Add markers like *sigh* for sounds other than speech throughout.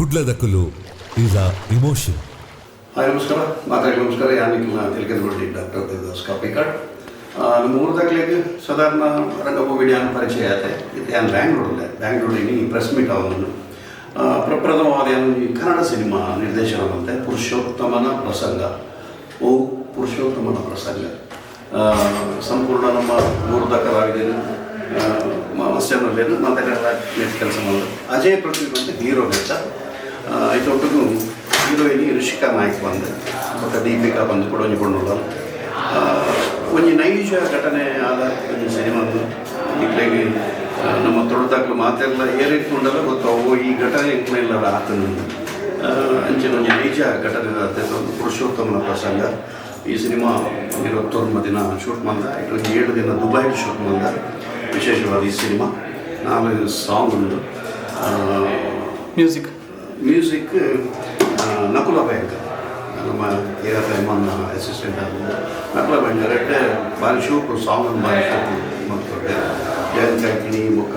ಕುಡ್ಲದಕುಲು is a emotion hi, ನಮಸ್ಕಾರ. ಮಾತಾಡಿ ನಮಸ್ಕಾರ. ಯಾನಿಕ್ಕಿನ ತಿಳ್ಕೊಂಡ್ಬಿಡಿ ಡಾಕ್ಟರ್ ದೇವದಾಸ್ ಕಾಪಿಕಾಡ್ ನಮ್ಮ ದಾಖಲೆಗೆ ಸಾಧಾರಣ ರಂಗಭೂಮಿ ಡ್ಯಾನ್ ಪರಿಚಯ ಆಯ್ತೆ. ಇದು ಯಾನ್ ಬ್ಯಾಂಗ್ಳೂರಲ್ಲೇ. ಬ್ಯಾಂಗ್ಳೂರಿನ ಈ ಪ್ರೆಸ್ ಮೀಟ್ ಅವನನ್ನು ಪ್ರಪ್ರಥಮವಾದ ಈ ಕನ್ನಡ ಸಿನಿಮಾ ನಿರ್ದೇಶನ ಬಂತೆ ಪುರುಷೋತ್ತಮನ ಪ್ರಸಂಗ. ಓ, ಪುರುಷೋತ್ತಮನ ಪ್ರಸಂಗ. ಸಂಪೂರ್ಣ ನಮ್ಮ ಮೂರ್ಧ ಕಲಾವಿದರು ಮತ್ಸ್ಯನಲ್ಲೇನು ಮಾತಾಡೆಲ್ಲ ಕೆಲಸ ಮಾಡೋದು. ಅಜಯ್ ಪ್ರತಿಭೆ ಅಂತ ಹೀರೋ ಲೆಕ್ಕ ಇದೊಟ್ಟಿಗೂ ಹೀರೋಯಿನಿ ರಿಷಿಕಾ ನಾಯ್ಕ್ ಬಂದೆ. ಮತ್ತು ದೀಪಿಕಾ ಬಂದು ಕೂಡ ಒಂಜಿ ಬಣ್ಣುಲ್ಲ ಒಂಜಿ ನೈಜ ಘಟನೆ ಆದ ಒಂದು ಸಿನಿಮಾದ ಇಟ್ಲಾಗಿ ನಮ್ಮ ತೊಳೆದಾಗಲು ಮಾತೆಲ್ಲ ಏರಿಟ್ಕೊಂಡಲ್ಲ ಗೊತ್ತಾವು ಈ ಘಟನೆ ಇಟ್ಲಿಲ್ಲ ಆತನ ಅಂಚಿನ ಒಂಜಿ ನೈಜ ಘಟನೆ ಆದ ಒಂದು ಪುರುಷೋತ್ತಮನ ಪ್ರಸಂಗ. ಈ ಸಿನಿಮಾ ಇರುವತ್ತೊಂದು ದಿನ ಶೂಟ್ ಇದು ಒಂದು ಏಳು ದಿನ ದುಬೈ ಶೂಟ್ ಮಾಡಿದ. ವಿಶೇಷವಾದ ಈ ಸಿನಿಮಾ. ನಾನು ಸಾಂಗ್ ಉಂಟು ಮ್ಯೂಸಿಕ್ ಮ್ಯೂಸಿಕ್ ನಕುಲ ಬ್ಯಾಂಕ್ ನಮ್ಮ ಎ ಆರ್ ರೆಹಮಾನ್ ಅಸಿಸ್ಟೆಂಟ್ ಆಗಿದೆ ನಕುಲ ಬ್ಯಾಂಕ್ ಎರಡೇ ಭಾರಿ ಶೂಪು ಸಾಂಗ್ ಭಾರಿ ಶೂಪು ಮತ್ತು ಜಯಂತ್ ಕಾಯ್ಕಿಣಿ ಮುಖ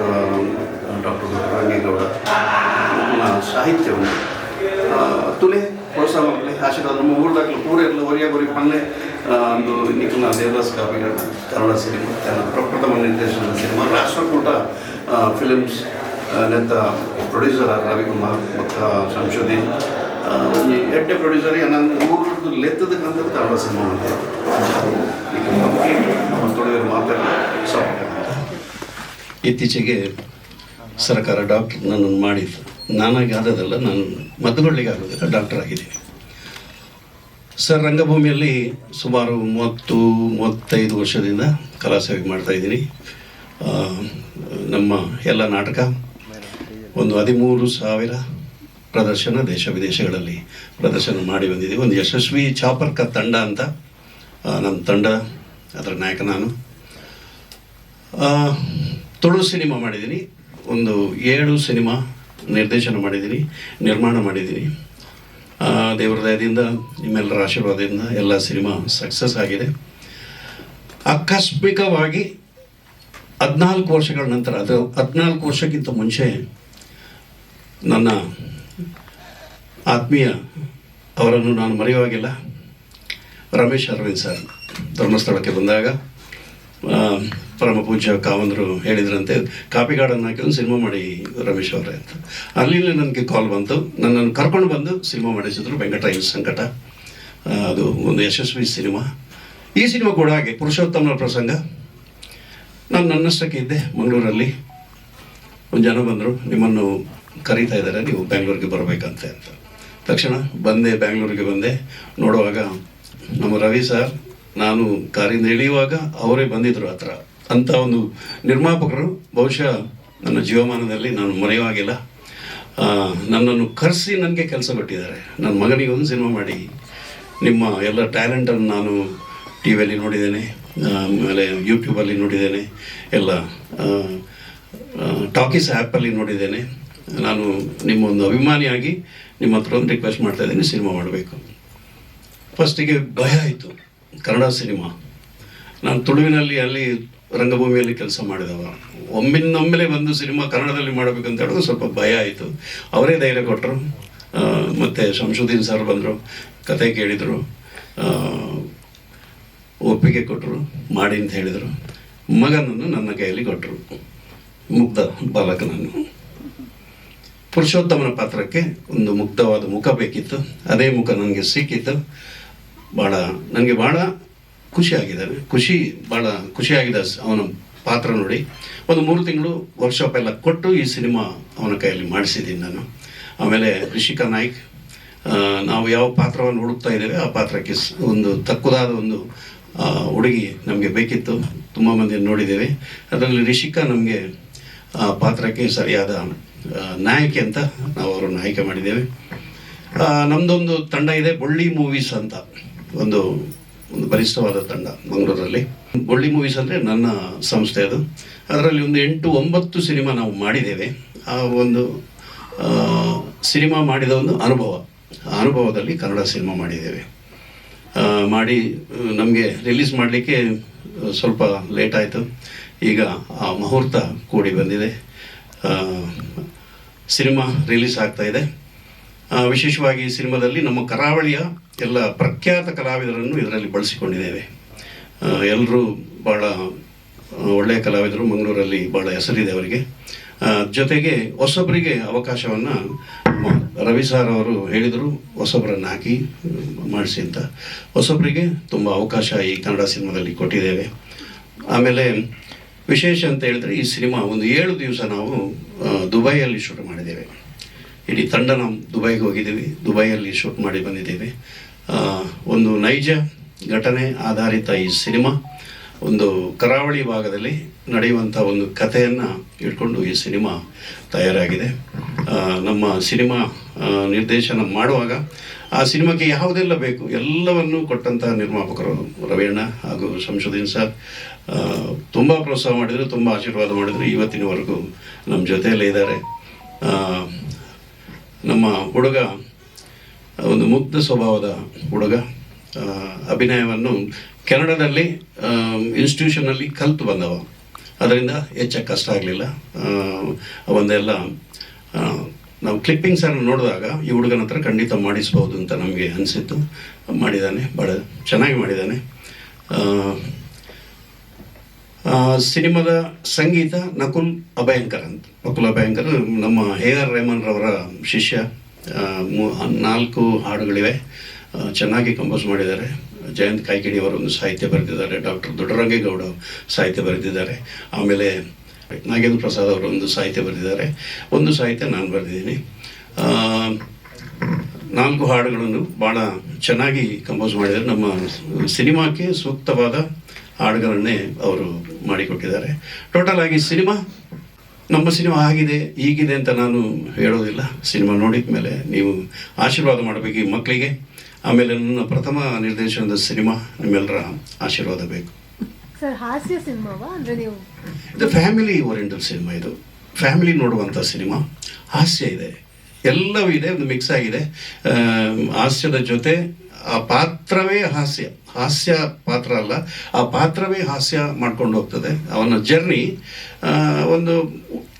ಡಾಕ್ಟರ್ ರಂಗೇಗೌಡ ನಮ್ಮ ಸಾಹಿತ್ಯ ಉಂಟು ಆ, ತುಲೆ ಪ್ರೋತ್ಸಾಹ ಮಾಡಲಿ ಆಶೀರ್ವಾದ ನಮ್ಮ ಊರದಾಗಲು ಪೂರ ಎಲ್ಲ ಒರಿಯ ಗುರಿ ಪಣ್ಣೆ ಒಂದು ನಿಖಿಲ ದೇವದಾಸ್ ಕಾಪಿಗಳ ಕನ್ನಡ ಸಿನಿಮಾ ಪ್ರಪ್ರಥಮ ನಿರ್ದೇಶನದ ಸಿನಿಮಾ ರಾಷ್ಟ್ರಕೂಟ ಫಿಲಿಮ್ಸ್ ನೆತ್ತ ಪ್ರೊಡ್ಯೂಸರ್ ರವಿಕುಮಾರ್ ಮತ್ತು ಸಂಶೋಧಿ. ಎಡ್ಡೆ ಪ್ರೊಡ್ಯೂಸರ್ ನನ್ನ ಊರದ್ದು ಲೆತ್ತದ ಕಂತರ ತಾಳ ಸಿನಿಮಾ ಅಂತ ನಮ್ಮ ತೊಳೆದರು ಮಾತಾಡಿ ಇತ್ತೀಚೆಗೆ ಸರ್ಕಾರ ಡಾಕ್ಟರ್ ನನ್ನನ್ನು ಮಾಡಿದ್ದು ನಾನಾಗಿ ಆದದಲ್ಲ ನಾನು ಮದ್ದುಗೊಳ್ಳಿಗೆ ಆಗೋದಿಲ್ಲ ಡಾಕ್ಟರ್ ಆಗಿದ್ದೀನಿ ಸರ್, ರಂಗಭೂಮಿಯಲ್ಲಿ ಸುಮಾರು ಮೂವತ್ತು, ಮೂವತ್ತೈದು ವರ್ಷದಿಂದ ಕಲಾಸೇವೆ ಮಾಡ್ತಾ ಇದ್ದೀನಿ. ನಮ್ಮ ಎಲ್ಲ ನಾಟಕ ಒಂದು ಹದಿಮೂರು ಸಾವಿರ ಪ್ರದರ್ಶನ ದೇಶ ವಿದೇಶಗಳಲ್ಲಿ ಪ್ರದರ್ಶನ ಮಾಡಿ ಬಂದಿದ್ದೀವಿ ಒಂದು ಯಶಸ್ವಿ ಚಾಪರ್ಕ ತಂಡ ಅಂತ ನಮ್ಮ ತಂಡ, ಅದರ ನಾಯಕ ನಾನು. ತುಳು ಸಿನಿಮಾ ಮಾಡಿದ್ದೀನಿ. ಒಂದು ಏಳು ಸಿನಿಮಾ ನಿರ್ದೇಶನ ಮಾಡಿದ್ದೀನಿ, ನಿರ್ಮಾಣ ಮಾಡಿದ್ದೀನಿ. ದೇವರ ದಯದಿಂದ, ನಿಮ್ಮೆಲ್ಲರ ಆಶೀರ್ವಾದದಿಂದ ಎಲ್ಲ ಸಿನಿಮಾ ಸಕ್ಸಸ್ ಆಗಿದೆ. ಆಕಸ್ಮಿಕವಾಗಿ ಹದಿನಾಲ್ಕು ವರ್ಷಗಳ ನಂತರ, ಅದು ಹದಿನಾಲ್ಕು ವರ್ಷಕ್ಕಿಂತ ಮುಂಚೆ ನನ್ನ ಆತ್ಮೀಯ ಅವರನ್ನು ನಾನು ಮರೆಯುವಾಗಿಲ್ಲ ರಮೇಶ್ ಅರವಿಂದ್ ಸರ್ ಧರ್ಮಸ್ಥಳಕ್ಕೆ ಬಂದಾಗ ಪರಮ ಪೂಜ್ಯ ಕಾವಂದರು ಹೇಳಿದ್ರಂತೆ ಗಾರ್ಡನ್ ಹಾಕಿ ಒಂದು ಸಿನಿಮಾ ಮಾಡಿ ರಮೇಶ್ ಅವರೇ ಅಂತ. ಅಲ್ಲಿ ನನಗೆ ಕಾಲ್ ಬಂತು. ನನ್ನನ್ನು ಕರ್ಕೊಂಡು ಬಂದು ಸಿನಿಮಾ ಮಾಡಿಸಿದ್ರು ವೆಂಕಟರಾಯ ಸಂಕಟ. ಅದು ಒಂದು ಯಶಸ್ವಿ ಸಿನಿಮಾ. ಈ ಸಿನಿಮಾ ಕೂಡ ಹಾಗೆ ಪುರುಷೋತ್ತಮನ ಪ್ರಸಂಗ. ನಾನು ನನ್ನಷ್ಟಕ್ಕೆ ಇದ್ದೆ ಮಂಗಳೂರಲ್ಲಿ. ಒಂದು ಜನ ಬಂದರು. ನಿಮ್ಮನ್ನು ಕರೀತಾ ಇದ್ದಾರೆ, ನೀವು ಬ್ಯಾಂಗ್ಳೂರಿಗೆ ಬರಬೇಕಂತೆ ಅಂತ. ತಕ್ಷಣ ಬಂದೆ, ಬ್ಯಾಂಗ್ಳೂರಿಗೆ ಬಂದೆ. ನೋಡುವಾಗ ನಮ್ಮ ರವಿ ಸರ್, ನಾನು ಕಾರಿಂದ ಇಳಿಯುವಾಗ ಅವರೇ ಬಂದಿದ್ದರು ಹತ್ರ. ಅಂಥ ಒಂದು ನಿರ್ಮಾಪಕರು, ಬಹುಶಃ ನನ್ನ ಜೀವಮಾನದಲ್ಲಿ ನಾನು ಮರೆಯುವಾಗಿಲ್ಲ ನನ್ನನ್ನು ಕರೆಸಿ ನನಗೆ ಕೆಲಸ ಕೊಟ್ಟಿದ್ದಾರೆ. ನನ್ನ ಮಗನಿಗೆ ಒಂದು ಸಿನಿಮಾ ಮಾಡಿ. ನಿಮ್ಮ ಎಲ್ಲ ಟ್ಯಾಲೆಂಟನ್ನು ನಾನು ಟಿ ವಿಯಲ್ಲಿ ನೋಡಿದ್ದೇನೆ ಆಮೇಲೆ ಯೂಟ್ಯೂಬಲ್ಲಿ ನೋಡಿದ್ದೇನೆ, ಎಲ್ಲ ಟಾಕೀಸ್ ಆ್ಯಪಲ್ಲಿ ನೋಡಿದ್ದೇನೆ. ನಾನು ನಿಮ್ಮ ಒಂದು ಅಭಿಮಾನಿಯಾಗಿ ನಿಮ್ಮ ಹತ್ರ ಒಂದು ರಿಕ್ವೆಸ್ಟ್ ಮಾಡ್ತಾ ಇದ್ದೀನಿ, ಸಿನಿಮಾ ಮಾಡಬೇಕು. ಫಸ್ಟಿಗೆ ಭಯ ಆಯಿತು, ಕನ್ನಡ ಸಿನಿಮಾ. ನಾನು ತುಳುವಿನಲ್ಲಿ, ಅಲ್ಲಿ ರಂಗಭೂಮಿಯಲ್ಲಿ ಕೆಲಸ ಮಾಡಿದವ. ಒಮ್ಮಿಂದೊಮ್ಮೆಲೆ ಬಂದು ಸಿನಿಮಾ ಕನ್ನಡದಲ್ಲಿ ಮಾಡಬೇಕಂತ ಹೇಳಿದ್ರು, ಸ್ವಲ್ಪ ಭಯ ಆಯಿತು. ಅವರೇ ಧೈರ್ಯ ಕೊಟ್ಟರು ಮತ್ತು ಶಂಶುದ್ದೀನ್ ಸರ್ ಬಂದರು, ಕತೆ ಕೇಳಿದರು. ಒಪ್ಪಿಗೆ ಕೊಟ್ಟರು ಮಾಡಿ ಅಂತ ಹೇಳಿದರು. ಮಗನನ್ನು ನನ್ನ ಕೈಯಲ್ಲಿ ಕೊಟ್ಟರು ಮುಗ್ಧ ಬಾಲಕನನ್ನು. ಪುರುಷೋತ್ತಮನ ಪಾತ್ರಕ್ಕೆ ಒಂದು ಮುಗ್ಧವಾದ ಮುಖ ಬೇಕಿತ್ತು. ಅದೇ ಮುಖ ನನಗೆ ಸಿಕ್ಕಿತ್ತು. ಭಾಳ ನನಗೆ ಭಾಳ ಖುಷಿಯಾಗಿದ್ದಾನೆ. ಖುಷಿ ಭಾಳ ಖುಷಿಯಾಗಿದೆ ಅವನ ಪಾತ್ರ ನೋಡಿ. ಒಂದು ಮೂರು ತಿಂಗಳು ವರ್ಕ್ಶಾಪ್ ಎಲ್ಲ ಕೊಟ್ಟು ಈ ಸಿನಿಮಾ ಅವನ ಕೈಯಲ್ಲಿ ಮಾಡಿಸಿದ್ದೀನಿ ನಾನು. ಆಮೇಲೆ ರಿಷಿಕಾ ನಾಯ್ಕ್ ನಾವು ಯಾವ ಪಾತ್ರವನ್ನು ಹುಡುಕ್ತಾ ಇದ್ದೇವೆ, ಆ ಪಾತ್ರಕ್ಕೆ ಒಂದು ತಕ್ಕುದಾದ ಒಂದು ಹುಡುಗಿ ನಮಗೆ ಬೇಕಿತ್ತು. ತುಂಬ ಮಂದಿ ನೋಡಿದ್ದೇವೆ. ಅದರಲ್ಲಿ ರಿಷಿಕಾ ನಮಗೆ, ಆ, ಪಾತ್ರಕ್ಕೆ ಸರಿಯಾದ ನಾಯಕಿ ಅಂತ ನಾವು ಅವರನ್ನು ಆಯ್ಕೆ ಮಾಡಿದ್ದೇವೆ. ನಮ್ಮದೊಂದು ತಂಡ ಇದೆ, ಬೊಳ್ಳಿ ಮೂವೀಸ್ ಅಂತ. ಒಂದು ಒಂದು ಬಲಿಷ್ಠವಾದ ತಂಡ ಮಂಗಳೂರಲ್ಲಿ. ಬೊಳ್ಳಿ ಮೂವೀಸ್ ಅಂದರೆ ನನ್ನ ಸಂಸ್ಥೆ ಅದು. ಅದರಲ್ಲಿ ಒಂದು ಎಂಟು, ಒಂಬತ್ತು ಸಿನಿಮಾ ನಾವು ಮಾಡಿದ್ದೇವೆ. ಆ ಒಂದು ಸಿನಿಮಾ ಮಾಡಿದ ಒಂದು ಅನುಭವ. ಅನುಭವದಲ್ಲಿ ಕನ್ನಡ ಸಿನಿಮಾ ಮಾಡಿದ್ದೇವೆ. ಮಾಡಿ, ನಮಗೆ ರಿಲೀಸ್ ಮಾಡಲಿಕ್ಕೆ ಸ್ವಲ್ಪ ಲೇಟ್ ಆಯಿತು. ಈಗ ಆ ಮುಹೂರ್ತ ಕೂಡಿ ಬಂದಿದೆ. ಸಿನಿಮಾ ರಿಲೀಸ್ ಆಗ್ತಾ ಇದೆ. ವಿಶೇಷವಾಗಿ ಈ ಸಿನಿಮಾದಲ್ಲಿ ನಮ್ಮ ಕರಾವಳಿಯ ಎಲ್ಲ ಪ್ರಖ್ಯಾತ ಕಲಾವಿದರನ್ನು ಇದರಲ್ಲಿ ಬಳಸಿಕೊಂಡಿದ್ದೇವೆ. ಎಲ್ಲರೂ ಭಾಳ ಒಳ್ಳೆಯ ಕಲಾವಿದರು. ಮಂಗಳೂರಲ್ಲಿ ಭಾಳ ಹೆಸರಿದೆ ಅವರಿಗೆ. ಜೊತೆಗೆ ಹೊಸಬರಿಗೆ ಅವಕಾಶವನ್ನು ರವಿ ಸಾರ್ ಅವರು ಹೇಳಿದರು. ಹೊಸಬರನ್ನು ಹಾಕಿ ಮಾಡಿಸಿ ಅಂತ. ಹೊಸಬರಿಗೆ ತುಂಬ ಅವಕಾಶ ಈ ಕನ್ನಡ ಸಿನಿಮಾದಲ್ಲಿ ಕೊಟ್ಟಿದ್ದೇವೆ. ಆಮೇಲೆ ವಿಶೇಷ ಅಂತ ಹೇಳಿದ್ರೆ ಈ ಸಿನಿಮಾ ಒಂದು ಏಳು ದಿವಸ ನಾವು ದುಬೈಯಲ್ಲಿ ಶೂಟ್ ಮಾಡಿದ್ದೇವೆ. ಇಡೀ ತಂಡ ನಾವು ದುಬೈಗೆ ಹೋಗಿದ್ದೀವಿ. ದುಬೈಯಲ್ಲಿ ಶೂಟ್ ಮಾಡಿ ಬಂದಿದ್ದೇವೆ. ಒಂದು ನೈಜ ಘಟನೆ ಆಧಾರಿತ ಈ ಸಿನಿಮಾ. ಒಂದು ಕರಾವಳಿ ಭಾಗದಲ್ಲಿ ನಡೆಯುವಂಥ ಒಂದು ಕಥೆಯನ್ನು ಇಟ್ಕೊಂಡು ಈ ಸಿನಿಮಾ ತಯಾರಾಗಿದೆ. ನಮ್ಮ ಸಿನಿಮಾ ನಿರ್ದೇಶನ ಮಾಡುವಾಗ ಆ ಸಿನಿಮಾಕ್ಕೆ ಯಾವುದೆಲ್ಲ ಬೇಕು ಎಲ್ಲವನ್ನು ಕೊಟ್ಟಂತಹ ನಿರ್ಮಾಪಕರು ರವಿಯಣ್ಣ ಹಾಗೂ ಸಂಶೋಧನ್ ಸರ್ ತುಂಬ ಪ್ರೋತ್ಸಾಹ ಮಾಡಿದರು, ತುಂಬ ಆಶೀರ್ವಾದ ಮಾಡಿದರು. ಇವತ್ತಿನವರೆಗೂ ನಮ್ಮ ಜೊತೆಯಲ್ಲೇ ಇದ್ದಾರೆ. ನಮ್ಮ ಹುಡುಗ, ಒಂದು ಮುಗ್ಧ ಸ್ವಭಾವದ ಹುಡುಗ ಅಭಿನಯವನ್ನು ಕೆನಡಾದಲ್ಲಿ ಇನ್ಸ್ಟಿಟ್ಯೂಷನಲ್ಲಿ ಕಲ್ತು ಬಂದವ. ಅದರಿಂದ ಹೆಚ್ಚು ಕಷ್ಟ ಆಗಲಿಲ್ಲ. ಒಂದೆಲ್ಲ ನಾವು ಕ್ಲಿಪ್ಪಿಂಗ್ಸನ್ನು ನೋಡಿದಾಗ ಈ ಹುಡುಗನ ಹತ್ರ ಖಂಡಿತ ಮಾಡಿಸ್ಬೋದು ಅಂತ ನಮಗೆ ಅನಿಸಿತ್ತು. ಮಾಡಿದ್ದಾನೆ ಭಾಳ ಚೆನ್ನಾಗಿ ಮಾಡಿದ್ದಾನೆ. ಸಿನಿಮಾದ ಸಂಗೀತ ನಕುಲ್ ಅಭಯಂಕರ್ ಅಂತ. ನಕುಲ್ ಅಭಯಂಕರ್ ನಮ್ಮ ಎ ಆರ್ ರೆಹಮಾನ್ ರವರ ಶಿಷ್ಯ. ನಾಲ್ಕು ಹಾಡುಗಳಿವೆ. ಚೆನ್ನಾಗಿ ಕಂಪೋಸ್ ಮಾಡಿದ್ದಾರೆ. ಜಯಂತ್ ಕಾಯ್ಕಿಣಿ ಅವರು ಒಂದು ಸಾಹಿತ್ಯ ಬರೆದಿದ್ದಾರೆ. ಡಾಕ್ಟರ್ ದೊಡ್ಡರಂಗೇಗೌಡ ಸಾಹಿತ್ಯ ಬರೆದಿದ್ದಾರೆ. ಆಮೇಲೆ ನಾಗೇಂದ್ರ ಪ್ರಸಾದ್ ಅವರು ಒಂದು ಸಾಹಿತ್ಯ ಬರೆದಿದ್ದಾರೆ. ಒಂದು ಸಾಹಿತ್ಯ ನಾನು ಬರೆದಿದ್ದೀನಿ. ನಾಲ್ಕು ಹಾಡುಗಳನ್ನು ಭಾಳ ಚೆನ್ನಾಗಿ ಕಂಪೋಸ್ ಮಾಡಿದ್ದಾರೆ. ನಮ್ಮ ಸಿನಿಮಾಕ್ಕೆ ಸೂಕ್ತವಾದ ಹಾಡುಗಳನ್ನೇ ಅವರು ಮಾಡಿಕೊಟ್ಟಿದ್ದಾರೆ. ಟೋಟಲ್ ಆಗಿ ಸಿನಿಮಾ ನಮ್ಮ ಸಿನಿಮಾ ಆಗಿದೆ ಹೀಗಿದೆ ಅಂತ ನಾನು ಹೇಳೋದಿಲ್ಲ. ಸಿನಿಮಾ ನೋಡಿದ ಮೇಲೆ ನೀವು ಆಶೀರ್ವಾದ ಮಾಡಬೇಕು ಈ ಮಕ್ಕಳಿಗೆ. ಆಮೇಲೆ ನನ್ನ ಪ್ರಥಮ ನಿರ್ದೇಶನದ ಸಿನಿಮಾ ನಿಮ್ಮೆಲ್ಲರ ಆಶೀರ್ವಾದ ಬೇಕು. ಸರ್ ಹಾಸ್ಯ ಸಿನಿಮಾವಾ? ಅಂದ್ರೆ ನೀವು ಇದು ಫ್ಯಾಮಿಲಿ ಓರಿಯೆಂಟಲ್ ಸಿನಿಮಾ ಇದು. ಫ್ಯಾಮಿಲಿ ನೋಡುವಂಥ ಸಿನಿಮಾ. ಹಾಸ್ಯ ಇದೆ. ಎಲ್ಲವೂ ಇದೆ ಒಂದು ಮಿಕ್ಸ್ ಆಗಿದೆ. ಹಾಸ್ಯದ ಜೊತೆ ಆ ಪಾತ್ರವೇ ಹಾಸ್ಯ. ಹಾಸ್ಯ ಪಾತ್ರ ಅಲ್ಲ, ಆ ಪಾತ್ರವೇ ಹಾಸ್ಯ ಮಾಡ್ಕೊಂಡು ಹೋಗ್ತದೆ. ಅವನ ಜರ್ನಿ ಒಂದು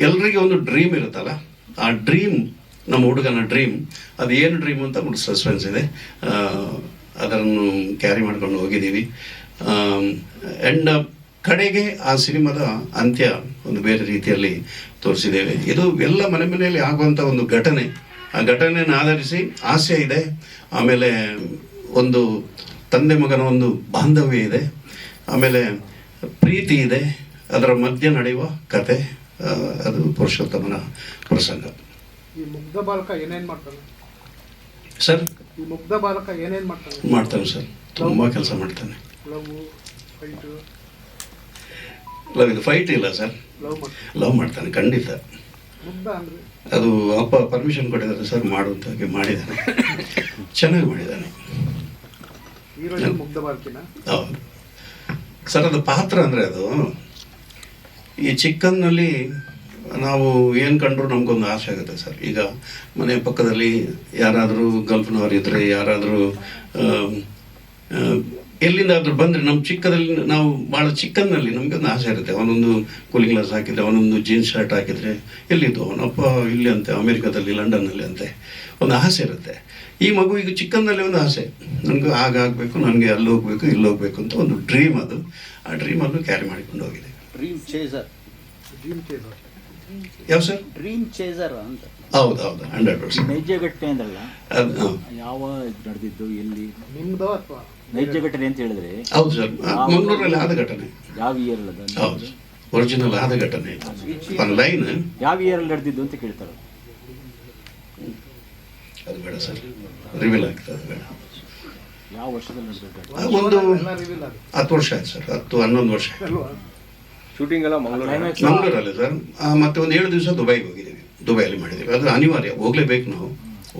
ಎಲ್ರಿಗೆ ಒಂದು ಡ್ರೀಮ್ ಇರುತ್ತಲ್ಲ, ಆ ಡ್ರೀಮ್ ನಮ್ಮ ಹುಡುಗನ ಡ್ರೀಮ್ ಅದು ಏನು ಡ್ರೀಮ್ ಅಂತ ಒಂದು ಸಸ್ಪೆನ್ಸ್ ಇದೆ. ಅದನ್ನು ಕ್ಯಾರಿ ಮಾಡ್ಕೊಂಡು ಹೋಗಿದ್ದೀವಿ. ಆ್ಯಂಡ್ ಕಡೆಗೆ ಆ ಸಿನಿಮಾದ ಅಂತ್ಯ ಒಂದು ಬೇರೆ ರೀತಿಯಲ್ಲಿ ತೋರಿಸಿದ್ದೇವೆ. ಇದು ಎಲ್ಲ ಮನೆ ಮನೆಯಲ್ಲಿ ಆಗುವಂಥ ಒಂದು ಘಟನೆ. ಆ ಘಟನೆಯನ್ನು ಆಧರಿಸಿ ಹಾಸ್ಯ ಇದೆ. ಆಮೇಲೆ ಒಂದು ತಂದೆ ಮಗನ ಒಂದು ಬಾಂಧವ್ಯ ಇದೆ. ಆಮೇಲೆ ಪ್ರೀತಿ ಇದೆ. ಅದರ ಮಧ್ಯೆ ನಡೆಯುವ ಕತೆ ಅದು ಪುರುಷೋತ್ತಮನ ಪ್ರಸಂಗ. ಈ ಮುಗ್ಧ ಬಾಲಕ ಏನೇನು ಮಾಡ್ತಾನೆ? ಸರ್? ಈ ಮುಗ್ಧ ಬಾಲಕ ಏನೇನು ಮಾಡ್ತಾನೆ? ಮಾಡ್ತಾನೆ ಸರ್. ತುಂಬ ಕೆಲಸ ಮಾಡ್ತಾನೆ. Love fight? ಲವ್ ಇದು ಫೈಟ್ ಇಲ್ಲ ಸರ್. ಲವ್ ಮಾಡ್ತಾನೆ. ಖಂಡಿತ. ಅದು ಅಪ್ಪ ಪರ್ಮಿಷನ್ ಕೊಟ್ಟಿದ್ದಾರೆ ಸರ್ ಮಾಡು ಅಂತ ಹಾಗೆ ಮಾಡಿದ್ದಾನೆ. ಚೆನ್ನಾಗಿ ಮಾಡಿದ್ದಾನೆ. ಸರ್, ಅದು ಪಾತ್ರ ಅಂದರೆ ಅದು, ಈ ಚಿಕ್ಕನ್ನಲ್ಲಿ ನಾವು ಏನು ಕಂಡ್ರು ನಮಗೊಂದು ಆಸೆ ಆಗುತ್ತೆ ಸರ್. ಈಗ ಮನೆ ಪಕ್ಕದಲ್ಲಿ ಯಾರಾದರೂ ಗಲ್ಫ್ನವ್ರು ಇದ್ದರೆ ಯಾರಾದರೂ ಎಲ್ಲಿಂದಾದರೂ ಬಂದರೆ ನಮ್ಮ ಚಿಕ್ಕದಲ್ಲಿ ನಾವು ಭಾಳ ಚಿಕ್ಕನ್ನಲ್ಲಿ ನಮಗೆ ಒಂದು ಆಸೆ ಇರುತ್ತೆ. ಅವನೊಂದು ಕೂಲಿಂಗ್ ಗ್ಲಾಸ್ ಹಾಕಿದ್ರೆ, ಅವನೊಂದು ಜೀನ್ಸ್ ಶರ್ಟ್ ಹಾಕಿದರೆ ಎಲ್ಲಿದ್ದು ಅವನಪ್ಪ ಇಲ್ಲಿ ಅಂತೆ, ಅಮೇರಿಕಾದಲ್ಲಿ, ಲಂಡನ್ನಲ್ಲಿ ಅಂತೆ. ಒಂದು ಆಸೆ ಇರುತ್ತೆ. ಈ ಮಗು ಈಗ ಚಿಕ್ಕಂದಲ್ಲಿ ಒಂದು ಆಸೆ. ನನಗೆ ಆಗಾಗಬೇಕು ನನಗೆ ಅಲ್ಲಿ ಹೋಗಬೇಕು ಇಲ್ಲಿ ಹೋಗಬೇಕು ಅಂತ ಒಂದು ಡ್ರೀಮ್ ಅದು. ಆ ಡ್ರೀಮ್ ಅನ್ನು ಕ್ಯಾರಿ ಮಾಡಿಕೊಂಡು ಹೋಗಿದೆ. ಡ್ರೀಮ್ ಚೇಸರ್ ಡ್ರೀಮ್ ಚೇಸರ್ ಯಾವ ಸರ್? ಡ್ರೀಮ್ ಚೇಸರ್ ಅಂತ. ಹೌದು ಹೌದು ಹಂಡ್ರೆಡ್ ಪರ್ಸೆಂಟ್ ನೈಜ ಅಂದಲ್ಲ? ಯಾವ ಇದ್ ನಡೆದಿದ್ದು ಎಲ್ಲಿ? ನಿಮ್ದು ಅಥವಾ? ನೈಜ ಘಟನೆ ಅಂತ ಹೇಳಿದ್ರೆ? ಹೌದು ಸರ್ ಮಂಗಳೂರಲ್ಲಿ ಆದ ಘಟನೆ. ಯಾವ ಇಯರ್ ಅದ? ಹೌದು ಒರಿಜಿನಲ್ ಆದ ಘಟನೆ. ಲೈನ್ ಯಾವ ಇಯರ್ ಅಲ್ಲಿ ನಡೆದಿದ್ದು ಅಂತ ಕೇಳ್ತಾರೆ. ಅದು ಬೇಡ ಸರ್. ರಿವೀಲ್ ಆಗ್ತದೆ ಅದು ಬೇಡ. ಯಾವ ವರ್ಷದಲ್ಲಿ ನಡೆದಿದ್ದು ಘಟನೆ? ಆ, ಒಂದು ಹತ್ತು ವರ್ಷ ಆಯ್ತು ಸರ್ ಹತ್ತು ಹನ್ನೊಂದು ವರ್ಷ ಶೂಟಿಂಗ್ ಎಲ್ಲ ಮಂಗಳೂರಲ್ಲಿ ಸರ್. ಮತ್ತೆ ಒಂದು ಏಳು ದಿವಸ ದುಬೈಗೆ ಹೋಗಿದ್ದೀವಿ. ದುಬೈಯಲ್ಲಿ ಮಾಡಿದ್ದೀವಿ. ಅದು ಅನಿವಾರ್ಯ ಹೋಗ್ಲೇಬೇಕು ನಾವು.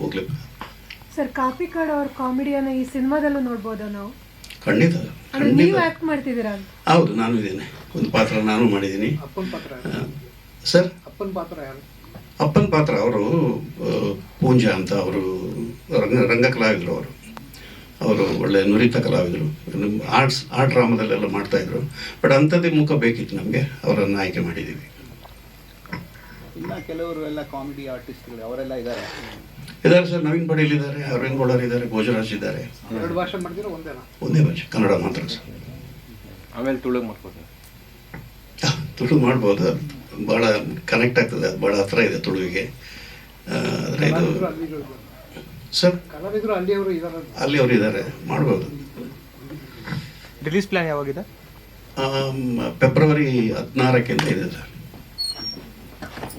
ಹೋಗ್ಲೇಬೇಕು. ಸರ್ ಕಾಪಿ ಕಾರ್ಡ್ ಅವ್ರ ಕಾಮಿಡಿಯನ್ನು ಈ ಸಿನಿಮಾದಲ್ಲೂ ನೋಡ್ಬೋದಾ ನಾವು? ಖಂಡಿತ. ನೀವು ಆಕ್ಟ್ ಮಾಡ್ತಿದ್ದೀರಾ ಅಂತ? ಹೌದು ನಾನು ಇದ್ದೇನೆ. ಒಂದು ಪಾತ್ರ ನಾನು ಮಾಡಿದ್ದೀನಿ. ಅಪ್ಪನ ಪಾತ್ರ ಸರ್? ಅಪ್ಪನ ಪಾತ್ರ ಯಾರು? ಅಪ್ಪನ ಪಾತ್ರ ಅವರು ಪೂಂಜಾ ಅಂತ ಅವರು ರಂಗ ರಂಗ ಕಲಾವಿದರು ಅವರು. ಅವರು ಒಳ್ಳೆ ನುರಿತ ಕಲಾವಿದರು. ಆರ್ಟ್ಸ್ ಆರ್ಟ್ ಡ್ರಾಮದಲ್ಲೆಲ್ಲ ಮಾಡ್ತಾಯಿದ್ರು ಬಟ್ ಅಂಥದ್ದೇ ಮುಖ ಬೇಕಿತ್ತು ನಮಗೆ. ಅವರನ್ನು ಆಯ್ಕೆ ಮಾಡಿದ್ದೀವಿ. ಇನ್ನ ಕೆಲವರು ಎಲ್ಲ ಕಾಮಿಡಿ ಆರ್ಟಿಸ್ಟ್ಗಳು ಅವರೆಲ್ಲ ಇದ್ದಾರೆ. ಇದ್ದಾರೆ ಸರ್. ನವೀನ್ ಪಟೇಲ್ ಇದ್ದಾರೆ ಅರವಿಂದ್ ಗೋಳರ್ ಇದ್ದಾರೆ ಭೋಜರಾಜ್ ಇದ್ದಾರೆ. ಎರಡು ಭಾಷೆ ಮಾಡಿದ್ರೆ ಒಂದೇನಾ ಒಂದೇ ಭಾಷೆ ಕನ್ನಡ ಮಾತ್ರ ಸರ್. ಆಮೇಲೆ ತುಳು ಮಾಡ್ಬೋದು ತುಳು ಮಾಡ್ಬೋದು. ಭಾಳ ಕನೆಕ್ಟ್ ಆಗ್ತದೆ ಅದು ಭಾಳ ಹತ್ರ ಇದೆ ತುಳುವಿಗೆ. ಆದರೆ ಇದು. ಸರ್ ಅಲ್ಲಿ ಅವರು ಇದ್ದಾರೆ ಮಾಡ್ಬೋದು. ರಿಲೀಸ್ ಪ್ಲಾನ್ ಯಾವಾಗಿದೆ? ಫೆಬ್ರವರಿ ಹದಿನಾರಕ್ಕಿಂತ ಇದೆ ಸರ್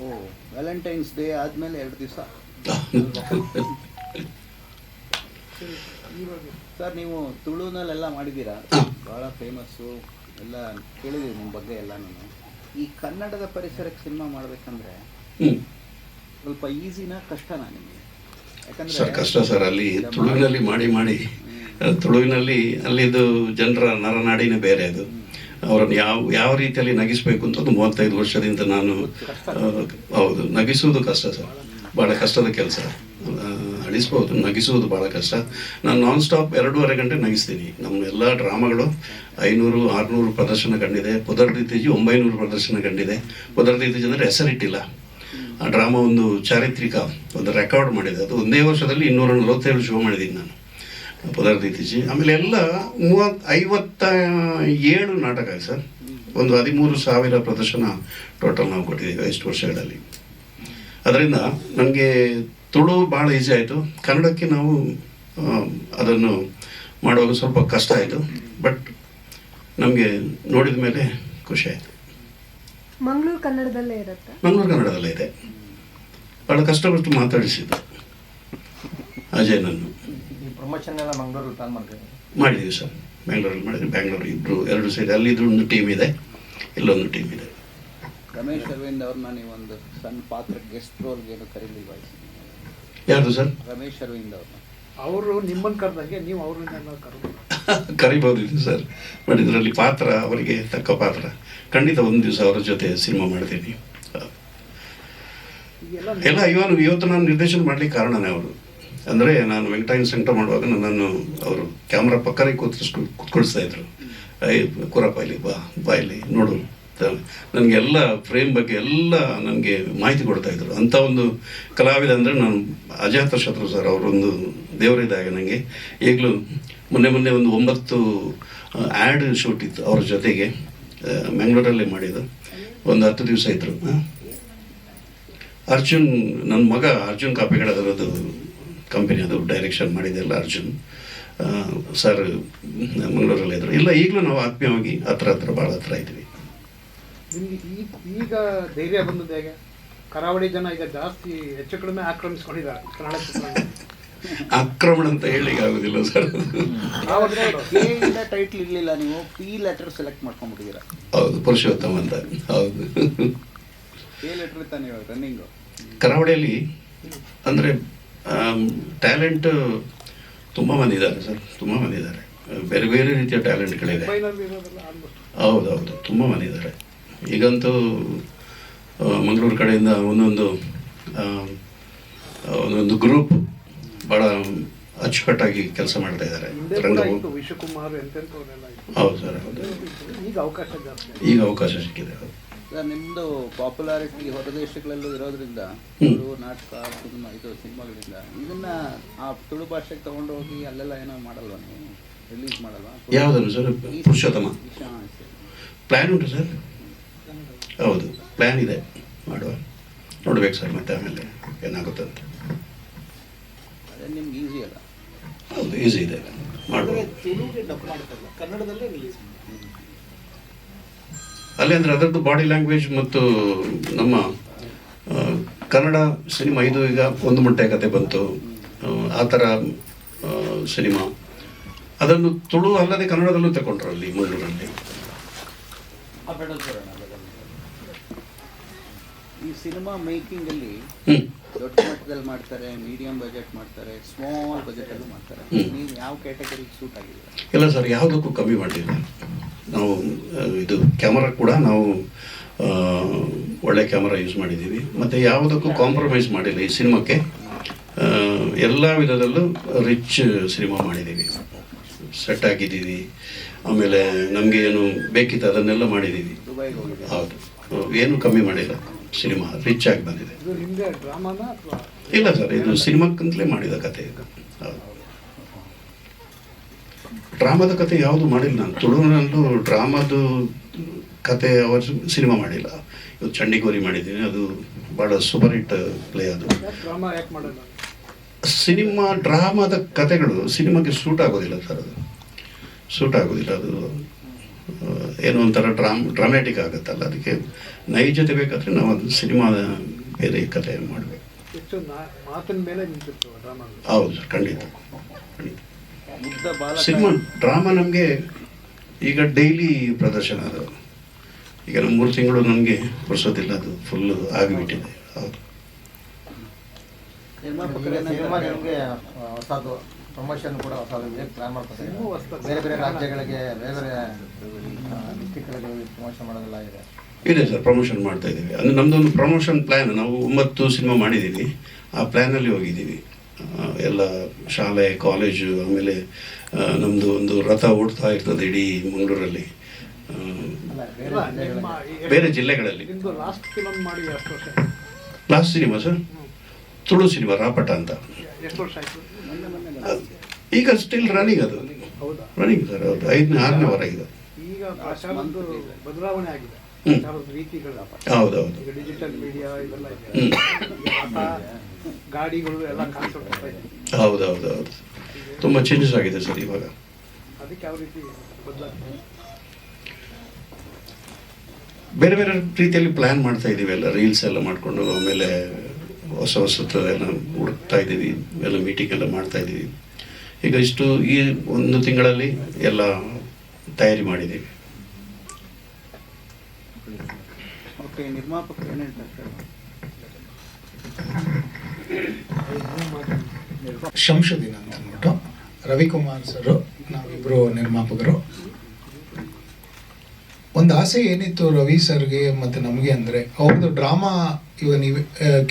ಓ ವ್ಯಾಲೆಂಟೈನ್ಸ್ ಡೇ ಆದಮೇಲೆ ಎರಡು ದಿವಸ? ಸರ್ ನೀವು ತುಳುನಲ್ಲೆಲ್ಲ ಮಾಡಿದ್ದೀರಾ? ಭಾಳ ಫೇಮಸ್ಸು ಎಲ್ಲ ಕೇಳಿದೀವಿ ನಿಮ್ಮ ಬಗ್ಗೆ ಎಲ್ಲ ನಾನು. ಈ ಕನ್ನಡದ ಪರಿಸರಕ್ಕೆ ಸಿನಿಮಾ ಮಾಡ್ಬೇಕಂದ್ರೆ ಸ್ವಲ್ಪ ಈಸಿನ ಕಷ್ಟನಾ ನಿಮಗೆ. ಸರ್ ಕಷ್ಟ ಸರ್ ಅಲ್ಲಿ ತುಳುವಿನಲ್ಲಿ ಮಾಡಿ ಮಾಡಿ ತುಳುವಿನಲ್ಲಿ ಅಲ್ಲಿದು ಜನರ ನರನಾಡಿನೇ ಬೇರೆ ಅದು. ಅವರನ್ನು ಯಾವ ಯಾವ ರೀತಿಯಲ್ಲಿ ನಗಿಸ್ಬೇಕು ಅಂತ ಒಂದು ಮೂವತ್ತೈದು ವರ್ಷದಿಂದ ನಾನು ಹೌದು ನಗಿಸುವುದು ಕಷ್ಟ ಸರ್. ಭಾಳ ಕಷ್ಟದ ಕೆಲಸ. ಅಳಿಸ್ಬೋದು ನಗಿಸೋದು ಭಾಳ ಕಷ್ಟ. ನಾನು ನಾನ್ ಸ್ಟಾಪ್ ಎರಡೂವರೆ ಗಂಟೆ ನಗಿಸ್ತೀನಿ. ನಮ್ಮ ಎಲ್ಲ ಡ್ರಾಮಾಗಳು ಐನೂರು, ಆರುನೂರು ಪ್ರದರ್ಶನ ಕಂಡಿದೆ. ಪುದರ್ದಿತ್ತೀಜಿ ಒಂಬೈನೂರು ಪ್ರದರ್ಶನ ಕಂಡಿದೆ. ಪುದರ್ದಿತ್ತೀಜಿ ಅಂದರೆ ಹೆಸರಿಟ್ಟಿಲ್ಲ ಆ ಡ್ರಾಮಾ ಒಂದು ಚಾರಿತ್ರಿಕ ಒಂದು ರೆಕಾರ್ಡ್ ಮಾಡಿದೆ. ಅದು ಒಂದೇ ವರ್ಷದಲ್ಲಿ ಇನ್ನೂರ ನಲವತ್ತೇಳು ಶೋ ಮಾಡಿದ್ದೀನಿ ನಾನು. ಪದಾರ್ಥೀತಿಜಿ ಆಮೇಲೆ ಎಲ್ಲ ಮೂವತ್ತು ಐವತ್ತ ಏಳು ನಾಟಕ ಸರ್. ಒಂದು ಹದಿಮೂರು ಸಾವಿರ ಪ್ರದರ್ಶನ ಟೋಟಲ್ ನಾವು ಕೊಟ್ಟಿದ್ದೀವಿ ಎಷ್ಟು ವರ್ಷಗಳಲ್ಲಿ. ಅದರಿಂದ ನನಗೆ ತುಳು ಭಾಳ ಈಸಿ ಆಯಿತು. ಕನ್ನಡಕ್ಕೆ ನಾವು ಅದನ್ನು ಮಾಡುವಾಗ ಸ್ವಲ್ಪ ಕಷ್ಟ ಆಯಿತು. ಬಟ್ ನಮಗೆ ನೋಡಿದ ಮೇಲೆ ಖುಷಿ ಆಯಿತು. ಮಂಗಳೂರು ಕನ್ನಡದಲ್ಲೇ ಇರುತ್ತೆ? ಮಂಗಳೂರು ಕನ್ನಡದಲ್ಲೇ ಇದೆ. ಭಾಳ ಕಷ್ಟಪಟ್ಟು ಮಾತಾಡಿಸಿದ್ದು ಅಜಯ್ ನನ್ನು. ಪ್ರಮೋಷನ್ ಎಲ್ಲ ಮಂಗಳೂರು ಪ್ಲಾನ್ ಮಾಡಿದ್ದೀವಿ ಸರ್. ಬೆಂಗಳೂರಲ್ಲಿ ಮಾಡಿದ್ವಿ. ಬೆಂಗಳೂರು ಇಬ್ಬರು ಎರಡು ಸೈಡ್ ಅಲ್ಲಿ ಒಂದು ಟೀಮ್ ಇದೆ. ಇಲ್ಲೊಂದು ಟೀಮ್ ಇದೆ. ರಮೇಶ್ ಅರವಿಂದ್ ಅವ್ರನ್ನ ನೀವು ಒಂದು ಸಣ್ಣ ಪಾತ್ರ ಗೆಸ್ಟ್ ರೋಲ್ಗೆ ಏನು ಕರೀಲಿಲ್ವಾ ಸಿನಿಮಾ? ಸರ್? ರಮೇಶ್ ಅರವಿಂದ್ ಅವರು. ಅವರು ನಿಮ್ಮನ್ನು ಕರೆದಂಗೆ ನೀವು ಅವ್ರನ್ನ ಕರೆದು *laughs* ಕರಿಬೋದಿತ್ತು ಸರ್. ಬಟ್ ಇದರಲ್ಲಿ ಪಾತ್ರ ಅವರಿಗೆ ತಕ್ಕ ಪಾತ್ರ. ಖಂಡಿತ ಒಂದು ದಿವಸ ಅವರ ಜೊತೆ ಸಿನಿಮಾ ಮಾಡ್ತೀನಿ ಎಲ್ಲ ಇವನು ಇವತ್ತು ನಾನು ನಿರ್ದೇಶನ ಮಾಡಲಿಕ್ಕೆ ಕಾರಣನೇ ಅವರು. ಅಂದರೆ ನಾನು ವೆಂಕಟಾಯನ್ ಸೆಂಟರ್ ಮಾಡುವಾಗ ನನ್ನನ್ನು ಅವರು ಕ್ಯಾಮ್ರಾ ಪಕ್ಕನೇ ಕೂತ್ಕೊಳಿಸ್ತಾ ಇದ್ರು. ಐ ಕೂರಪ್ಪ ಇಲ್ಲಿ ಬಾ ಬಾ ಇಲ್ಲಿ ನೋಡು. ನನಗೆಲ್ಲ ಫ್ರೇಮ್ ಬಗ್ಗೆ ಎಲ್ಲ ನನಗೆ ಮಾಹಿತಿ ಕೊಡ್ತಾ ಇದ್ರು. ಅಂಥ ಒಂದು ಕಲಾವಿದ ಅಂದರೆ ನಾನು ಅಜಾತ ಶತ್ರು ಸರ್ ಅವರೊಂದು ದೇವರಿದ್ದಾಗ ನನಗೆ ಈಗಲೂ ಮೊನ್ನೆ ಮೊನ್ನೆ ಒಂದು ಒಂಬತ್ತು ಆ್ಯಡ್ ಶೂಟ್ ಇತ್ತು ಅವ್ರ ಜೊತೆಗೆ ಮ್ಯಾಂಗ್ಳೂರಲ್ಲೇ ಮಾಡಿದ್ದು. ಒಂದು ಹತ್ತು ದಿವಸ ಇದ್ದರು ಅರ್ಜುನ್ ನನ್ನ ಮಗ ಅರ್ಜುನ್ ಕಾಪಿಗಳ ಅದರದ್ದು ಕಂಪನಿ ಅದು ಡೈರೆಕ್ಷನ್ ಮಾಡಿದೆಲ್ಲ ಅರ್ಜುನ್. ಸರ್ ಮಂಗಳೂರಲ್ಲಿ ಇದ್ರು. ಇಲ್ಲ, ಈಗಲೂ ನಾವು ಆತ್ಮೀಯವಾಗಿ ಹತ್ರ ಹತ್ರ ಭಾಳ ಹತ್ರ ಇದ್ವಿ. ನಿಮ್ಗೆ ಈ ಈಗ ಧೈರ್ಯ ಬಂದದ್ದು ಹೇಗೆ? ಕರಾವಳಿ ಜನ ಈಗ ಜಾಸ್ತಿ ಹೆಚ್ಚು ಕಡಿಮೆ ಆಕ್ರಮಿಸ್ಕೊಂಡಿದ್ದಾರೆ. ಕನ್ನಡ ಆಕ್ರಮಣ ಅಂತ ಹೇಳಿಕ್ಕೆ ಆಗೋದಿಲ್ಲ ಸರ್. ಇಂದ ಟೈಟ್ಲ್ ಇರಲಿಲ್ಲ ನೀವು ಪಿ ಲೆಟರ್ ಸೆಲೆಕ್ಟ್ ಮಾಡ್ಕೊಂಡ್ಬಿಟ್ಟಿದ್ದೀರಾ? ಹೌದು ಪುರುಷೋತ್ತಮ ಅಂತ. ಹೌದು. ಪಿ ಲೆಟರ್ ತಾನೇ ಇವಾಗ ರನ್ನಿಂಗು ಕರಾವಳಿಯಲ್ಲಿ ಅಂದರೆ ಟ್ಯಾಲೆಂಟ್ ತುಂಬ ಮಂದಿ ಇದ್ದಾರೆ ಸರ್. ತುಂಬ ಮಂದಿ ಇದ್ದಾರೆ. ಬೇರೆ ಬೇರೆ ರೀತಿಯ ಟ್ಯಾಲೆಂಟ್ಗಳಿದೆ ಮುಂಬೈನಲ್ಲಿ ಇರೋದೆಲ್ಲ ಆಲ್ಮೋಸ್ಟ್ ಹೌದೌದು ತುಂಬ ಮಂದಿ ಇದ್ದಾರೆ. ಈಗಂತೂ ಮಂಗಳೂರು ಕಡೆಯಿಂದ ಒಂದೊಂದು ಒಂದೊಂದು ಗ್ರೂಪ್ ಭಾಳ ಅಚ್ಚುಕಟ್ಟಾಗಿ ಕೆಲಸ ಮಾಡ್ತಾ ಇದ್ದಾರೆ. ಹಿಂದೆ ರಂಗಭೂಮಿ ಸರ್ ಹೌದು. ಈಗ ಅವಕಾಶ ಜಾಸ್ತಿ ಈಗ ಅವಕಾಶ ಸಿಕ್ಕಿದೆ ನಿಮ್ಮದು ಪಾಪ್ಯುಲಾರಿಟಿ ಹೊರದೇಶಗಳಲ್ಲೂ ಇರೋದ್ರಿಂದ. ತುಳು ನಾಟಕ ಸಿನಿಮಾ ಇದು ಸಿನಿಮಾಗಳಿಂದ ಇದನ್ನ ಆ ತುಳು ಭಾಷೆಗೆ ತಗೊಂಡು ಹೋಗಿ ಅಲ್ಲೆಲ್ಲ ಏನೋ ಮಾಡಲ್ವಾ ನೀವು? ರಿಲೀಸ್ ಮಾಡಲ್ವಾ? ಯಾವುದನ್ನು ಸರ್? ಪುರುಷೋತ್ತಮ. ಪ್ಲ್ಯಾನ್ ಉಂಟು ಸರ್? ಹೌದು. ಪ್ಲ್ಯಾನ್ ಇದೆ. ಮಾಡುವ. ನೋಡ್ಬೇಕು ಸರ್ ಮತ್ತೆ ಆಮೇಲೆ ಏನಾಗುತ್ತೆ ಅಂತ. ಅದೇ ನಿಮ್ಗೆ ಈಸಿ ಅಲ್ಲ. ಹೌದು ಈಸಿ ಇದೆ. ಮಾಡ್ಬೋದು ಮಾಡ್ತಲ್ಲ ಕನ್ನಡದಲ್ಲೇ ರಿಲೀಸ್ ಅಲ್ಲಿ ಅಂದರೆ ಅದರದ್ದು ಬಾಡಿ ಲ್ಯಾಂಗ್ವೇಜ್ ಮತ್ತು ನಮ್ಮ ಕನ್ನಡ ಸಿನಿಮಾ ಇದು ಈಗ ಒಂದು ಮುಟ್ಟೆ ಕತೆ ಬಂತು. ಆ, ಥರ ಸಿನಿಮಾ. ಅದನ್ನು ತುಳು ಅಲ್ಲದೆ ಕನ್ನಡದಲ್ಲೂ ತಗೊಂಡ್ರು ಅಲ್ಲಿ ಮಂಗಳೂರಲ್ಲಿ ಈ ಸಿನಿಮಾ ಮೇಕಿಂಗ್ ಅಲ್ಲಿ ದೊಡ್ಡ ಮಟ್ಟದಲ್ಲಿ ಮಾಡ್ತಾರೆ ಮೀಡಿಯಂ ಬಜೆಟ್ ಮಾಡ್ತಾರೆ ಸ್ಮಾಲ್ ಬಜೆಟ್ ಅಲ್ಲಿ ಮಾಡ್ತಾರೆ. ನೀವು ಯಾವ ಕ್ಯಾಟಗರಿಗೆ ಸೂಟ್ ಆಗಿದೆ ಇಲ್ಲ ಸರ್ ಯಾವುದಕ್ಕೂ ಕಮ್ಮಿ ಮಾಡಿಲ್ಲ. ನಾವು ಇದು ಕ್ಯಾಮರಾ ಕೂಡ ನಾವು ಒಳ್ಳೆ ಕ್ಯಾಮರಾ ಯೂಸ್ ಮಾಡಿದ್ದೀವಿ. ಮತ್ತು ಯಾವುದಕ್ಕೂ ಕಾಂಪ್ರಮೈಸ್ ಮಾಡಿಲ್ಲ ಈ ಸಿನಿಮಾಕ್ಕೆ. ಎಲ್ಲ ವಿಧದಲ್ಲೂ ರಿಚ್ ಸಿನಿಮಾ ಮಾಡಿದ್ದೀವಿ. ಸೆಟ್ ಹಾಕಿದ್ದೀವಿ. ಆಮೇಲೆ ನಮಗೆ ಏನು ಬೇಕಿತ್ತು ಅದನ್ನೆಲ್ಲ ಮಾಡಿದ್ದೀವಿ. ಹೌದು. ಏನು ಕಮ್ಮಿ ಮಾಡಿಲ್ಲ. ಸಿನಿಮಾ ರಿಚ್ ಆಗಿ ಬಂದಿದೆ ಇಲ್ಲ ಸರ್ ಇದು ಸಿನಿಮಾಕ್ಕಂತಲೇ ಮಾಡಿದ ಕತೆ ಇದು. ಡ್ರಾಮಾದ ಕತೆ ಯಾವುದು ಮಾಡಿಲ್ಲ ನಾನು. ತುಳುನಲ್ಲೂ ಡ್ರಾಮಾದು ಕತೆ ಅವರು ಸಿನಿಮಾ ಮಾಡಿಲ್ಲ. ಇವತ್ತು ಚಂಡಿಗೋರಿ ಮಾಡಿದ್ದೀನಿ ಅದು ಭಾಳ ಸೂಪರ್ ಹಿಟ್ ಪ್ಲೇ ಅದು. ಸಿನಿಮಾ ಡ್ರಾಮಾದ ಕತೆಗಳು ಸಿನಿಮಾಗೆ ಸೂಟ್ ಆಗೋದಿಲ್ಲ ಸರ್ ಅದು. ಸೂಟ್ ಆಗೋದಿಲ್ಲ ಅದು. ಏನೋ ಒಂಥರ ಡ್ರಾಮ್ ಡ್ರಾಮ್ಯಾಟಿಕ್ ಆಗುತ್ತಲ್ಲ ಅದಕ್ಕೆ ನೈಜತೆ ಬೇಕಾದರೆ ನಾವು ಅದು ಸಿನಿಮಾದ ಬೇರೆ ಕತೆ ಮಾಡಬೇಕು. ಹೌದು ಸರ್ ಖಂಡಿತ. ಖಂಡಿತ ಸಿನಿಮಾ ಡ್ರಾಮಾ ನಮಗೆ ಈಗ ಡೈಲಿ ಪ್ರದರ್ಶನ ಅದು. ಈಗ ನಮ್ಮ ಮೂರು ತಿಂಗಳು ನಮಗೆ ಪುರ್ಸೋದಿಲ್ಲ ಅದು ಫುಲ್ ಆಗಿಬಿಟ್ಟಿದೆ. ಹೌದು. ಪ್ರಮೋಷನ್ ಕೂಡ ಹೊಸ ಪ್ಲಾನ್ ಮಾಡ್ಕೊತಾರೆ ಬೇರೆ ಬೇರೆ ರಾಜ್ಯಗಳಿಗೆ ಬೇರೆ ಬೇರೆ ಡಿಸ್ಟಿಕ್ಗಳಿಗೆ ಪ್ರಮೋಷನ್ ಮಾಡೋದೆಲ್ಲ ಇದೆ. ಇದೆ ಸರ್ ಪ್ರಮೋಷನ್ ಮಾಡ್ತಾ ಇದ್ದೀವಿ. ಅಂದರೆ ನಮ್ಮದೊಂದು ಪ್ರಮೋಷನ್ ಪ್ಲ್ಯಾನ್ ನಾವು ಒಂಬತ್ತು ಸಿನಿಮಾ ಮಾಡಿದ್ದೀವಿ. ಆ ಪ್ಲ್ಯಾನಲ್ಲಿ ಹೋಗಿದ್ದೀವಿ. ಎಲ್ಲ ಶಾಲೆ ಕಾಲೇಜು ಆಮೇಲೆ ನಮ್ಮದು ಒಂದು ರಥ ಓಡ್ತಾ ಇರ್ತದೆ ಇಡೀ ಮಂಗಳೂರಲ್ಲಿ. ಬೇರೆ ಜಿಲ್ಲೆಗಳಲ್ಲಿ. ನಿಮ್ದು ಲಾಸ್ಟ್ ಫಿಲಮ್ ಮಾಡಿ ಎಷ್ಟು ವರ್ಷ? Last cinema sir Tulu cinema Rapata ಅಂತ. ಎಷ್ಟು ವರ್ಷ ಆಯಿತು? ಈಗ ಸ್ಟಿಲ್ ರನ್ನಿಂಗ್ ಅದು. ಹೌದಾ? ರನ್ನಿಂಗ್ ಸರ್ ಹೌದು. ಐದನೇ ಆರನೇ ವಾರ ಈಗ. ಈಗ ಪ್ರಚಾರದ್ದು ಬದಲಾವಣೆ ಆಗಿದೆ. ಹೌದು ಹೌದು ಈಗ ಡಿಜಿಟಲ್ ಮೀಡಿಯಾ ಇವೆಲ್ಲ ಇದೆ. ಗಾಡಿಗಳು ಎಲ್ಲ ಕಾನ್ಸೆಪ್ಟ್ ಇದೆ. ಹೌದು. ತುಂಬ ಚೇಂಜಸ್ ಆಗಿದೆ ಸರ್ ಇವಾಗ. ಅದಕ್ಕೆ ಯಾವ ರೀತಿ ಬೇರೆ ಬೇರೆ ರೀತಿಯಲ್ಲಿ ಪ್ಲ್ಯಾನ್ ಮಾಡ್ತಾ ಇದ್ದೀವಿ ಎಲ್ಲ ರೀಲ್ಸ್ ಎಲ್ಲ ಮಾಡಿಕೊಂಡು ಆಮೇಲೆ ಹೊಸ ಹೊಸತು ಎಲ್ಲ ಹುಡುಕ್ತಾ ಇದ್ದೀವಿ ಎಲ್ಲ ಮೀಟಿಂಗ್ ಎಲ್ಲ ಮಾಡ್ತಾ ಇದ್ದೀವಿ. ಈಗ ಇಷ್ಟು ಈ ಒಂದು ತಿಂಗಳಲ್ಲಿ ಎಲ್ಲ ತಯಾರಿ ಮಾಡಿದ್ದೀವಿ. ಶಂಶುದ್ದೀನ್ ಅಂತ ಅಂದ್ಬಿಟ್ಟು ರವಿಕುಮಾರ್ ಸರು ನಾವಿಬ್ಬರು ನಿರ್ಮಾಪಕರು. ಒಂದು ಆಸೆ ಏನಿತ್ತು ರವಿ ಸರ್ಗೆ ಮತ್ತು ನಮಗೆ ಅಂದರೆ ಅವ್ರದ್ದು ಡ್ರಾಮಾ ಇವಾಗ ನೀವು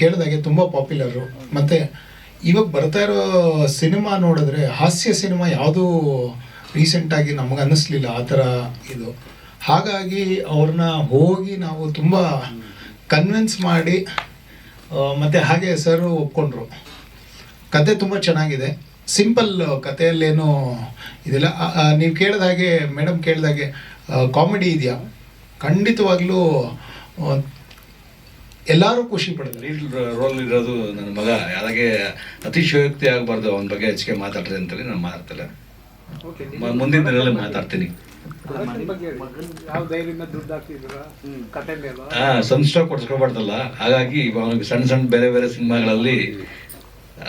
ಕೇಳಿದಾಗೆ ತುಂಬ ಪಾಪ್ಯುಲರು. ಮತ್ತು ಇವಾಗ ಬರ್ತಾ ಇರೋ ಸಿನಿಮಾ ನೋಡಿದ್ರೆ ಹಾಸ್ಯ ಸಿನಿಮಾ ಯಾವುದೂ ರೀಸೆಂಟಾಗಿ ನಮಗೆ ಅನ್ನಿಸ್ಲಿಲ್ಲ ಆ ಥರ ಇದು. ಹಾಗಾಗಿ ಅವ್ರನ್ನ ಹೋಗಿ ನಾವು ತುಂಬ ಕನ್ವಿನ್ಸ್ ಮಾಡಿ ಮತ್ತು ಹಾಗೆ ಸರ್ ಒಪ್ಕೊಂಡ್ರು. ಕತೆ ತುಂಬ ಚೆನ್ನಾಗಿದೆ. ಸಿಂಪಲ್ ಕಥೆಯಲ್ಲೇನು ಇದಿಲ್ಲ. ನೀವು ಕೇಳಿದ ಹಾಗೆ ಮೇಡಮ್ ಕೇಳಿದಾಗೆ ಕಾಮಿಡಿ ಇದೆಯಾ? ಖಂಡಿತವಾಗ್ಲೂ ಎಲ್ಲರೂ ಖುಷಿ ಪಡ್ತಾರೆ. ಲೀಡ್ ರೋಲ್ ಇರೋದು ನನ್ನ ಮಗ. ಅದಕ್ಕೆ ಅತಿಶಯೋಕ್ತಿ ಆಗಬಾರ್ದು ಅವನ ಬಗ್ಗೆ ಹೆಚ್ಚಿಗೆ ಮಾತಾಡ್ರಿ ಅಂತೇಳಿ ನಾನು ಮಾತಾಡ್ತಿಲ್ಲ ಮುಂದಿನ ದಿನದಲ್ಲಿ ಮಾತಾಡ್ತೀನಿ. ಹಾ ಸನ್ಸ್ಟಾಕ್ ಕೊಡ್ಸ್ಕೊಬಾರ್ದಲ್ಲ ಹಾಗಾಗಿ ಇವಾಗ ಅವ್ನಿಗೆ ಸಣ್ಣ ಸಣ್ಣ ಬೇರೆ ಬೇರೆ ಸಿನಿಮಾಗಳಲ್ಲಿ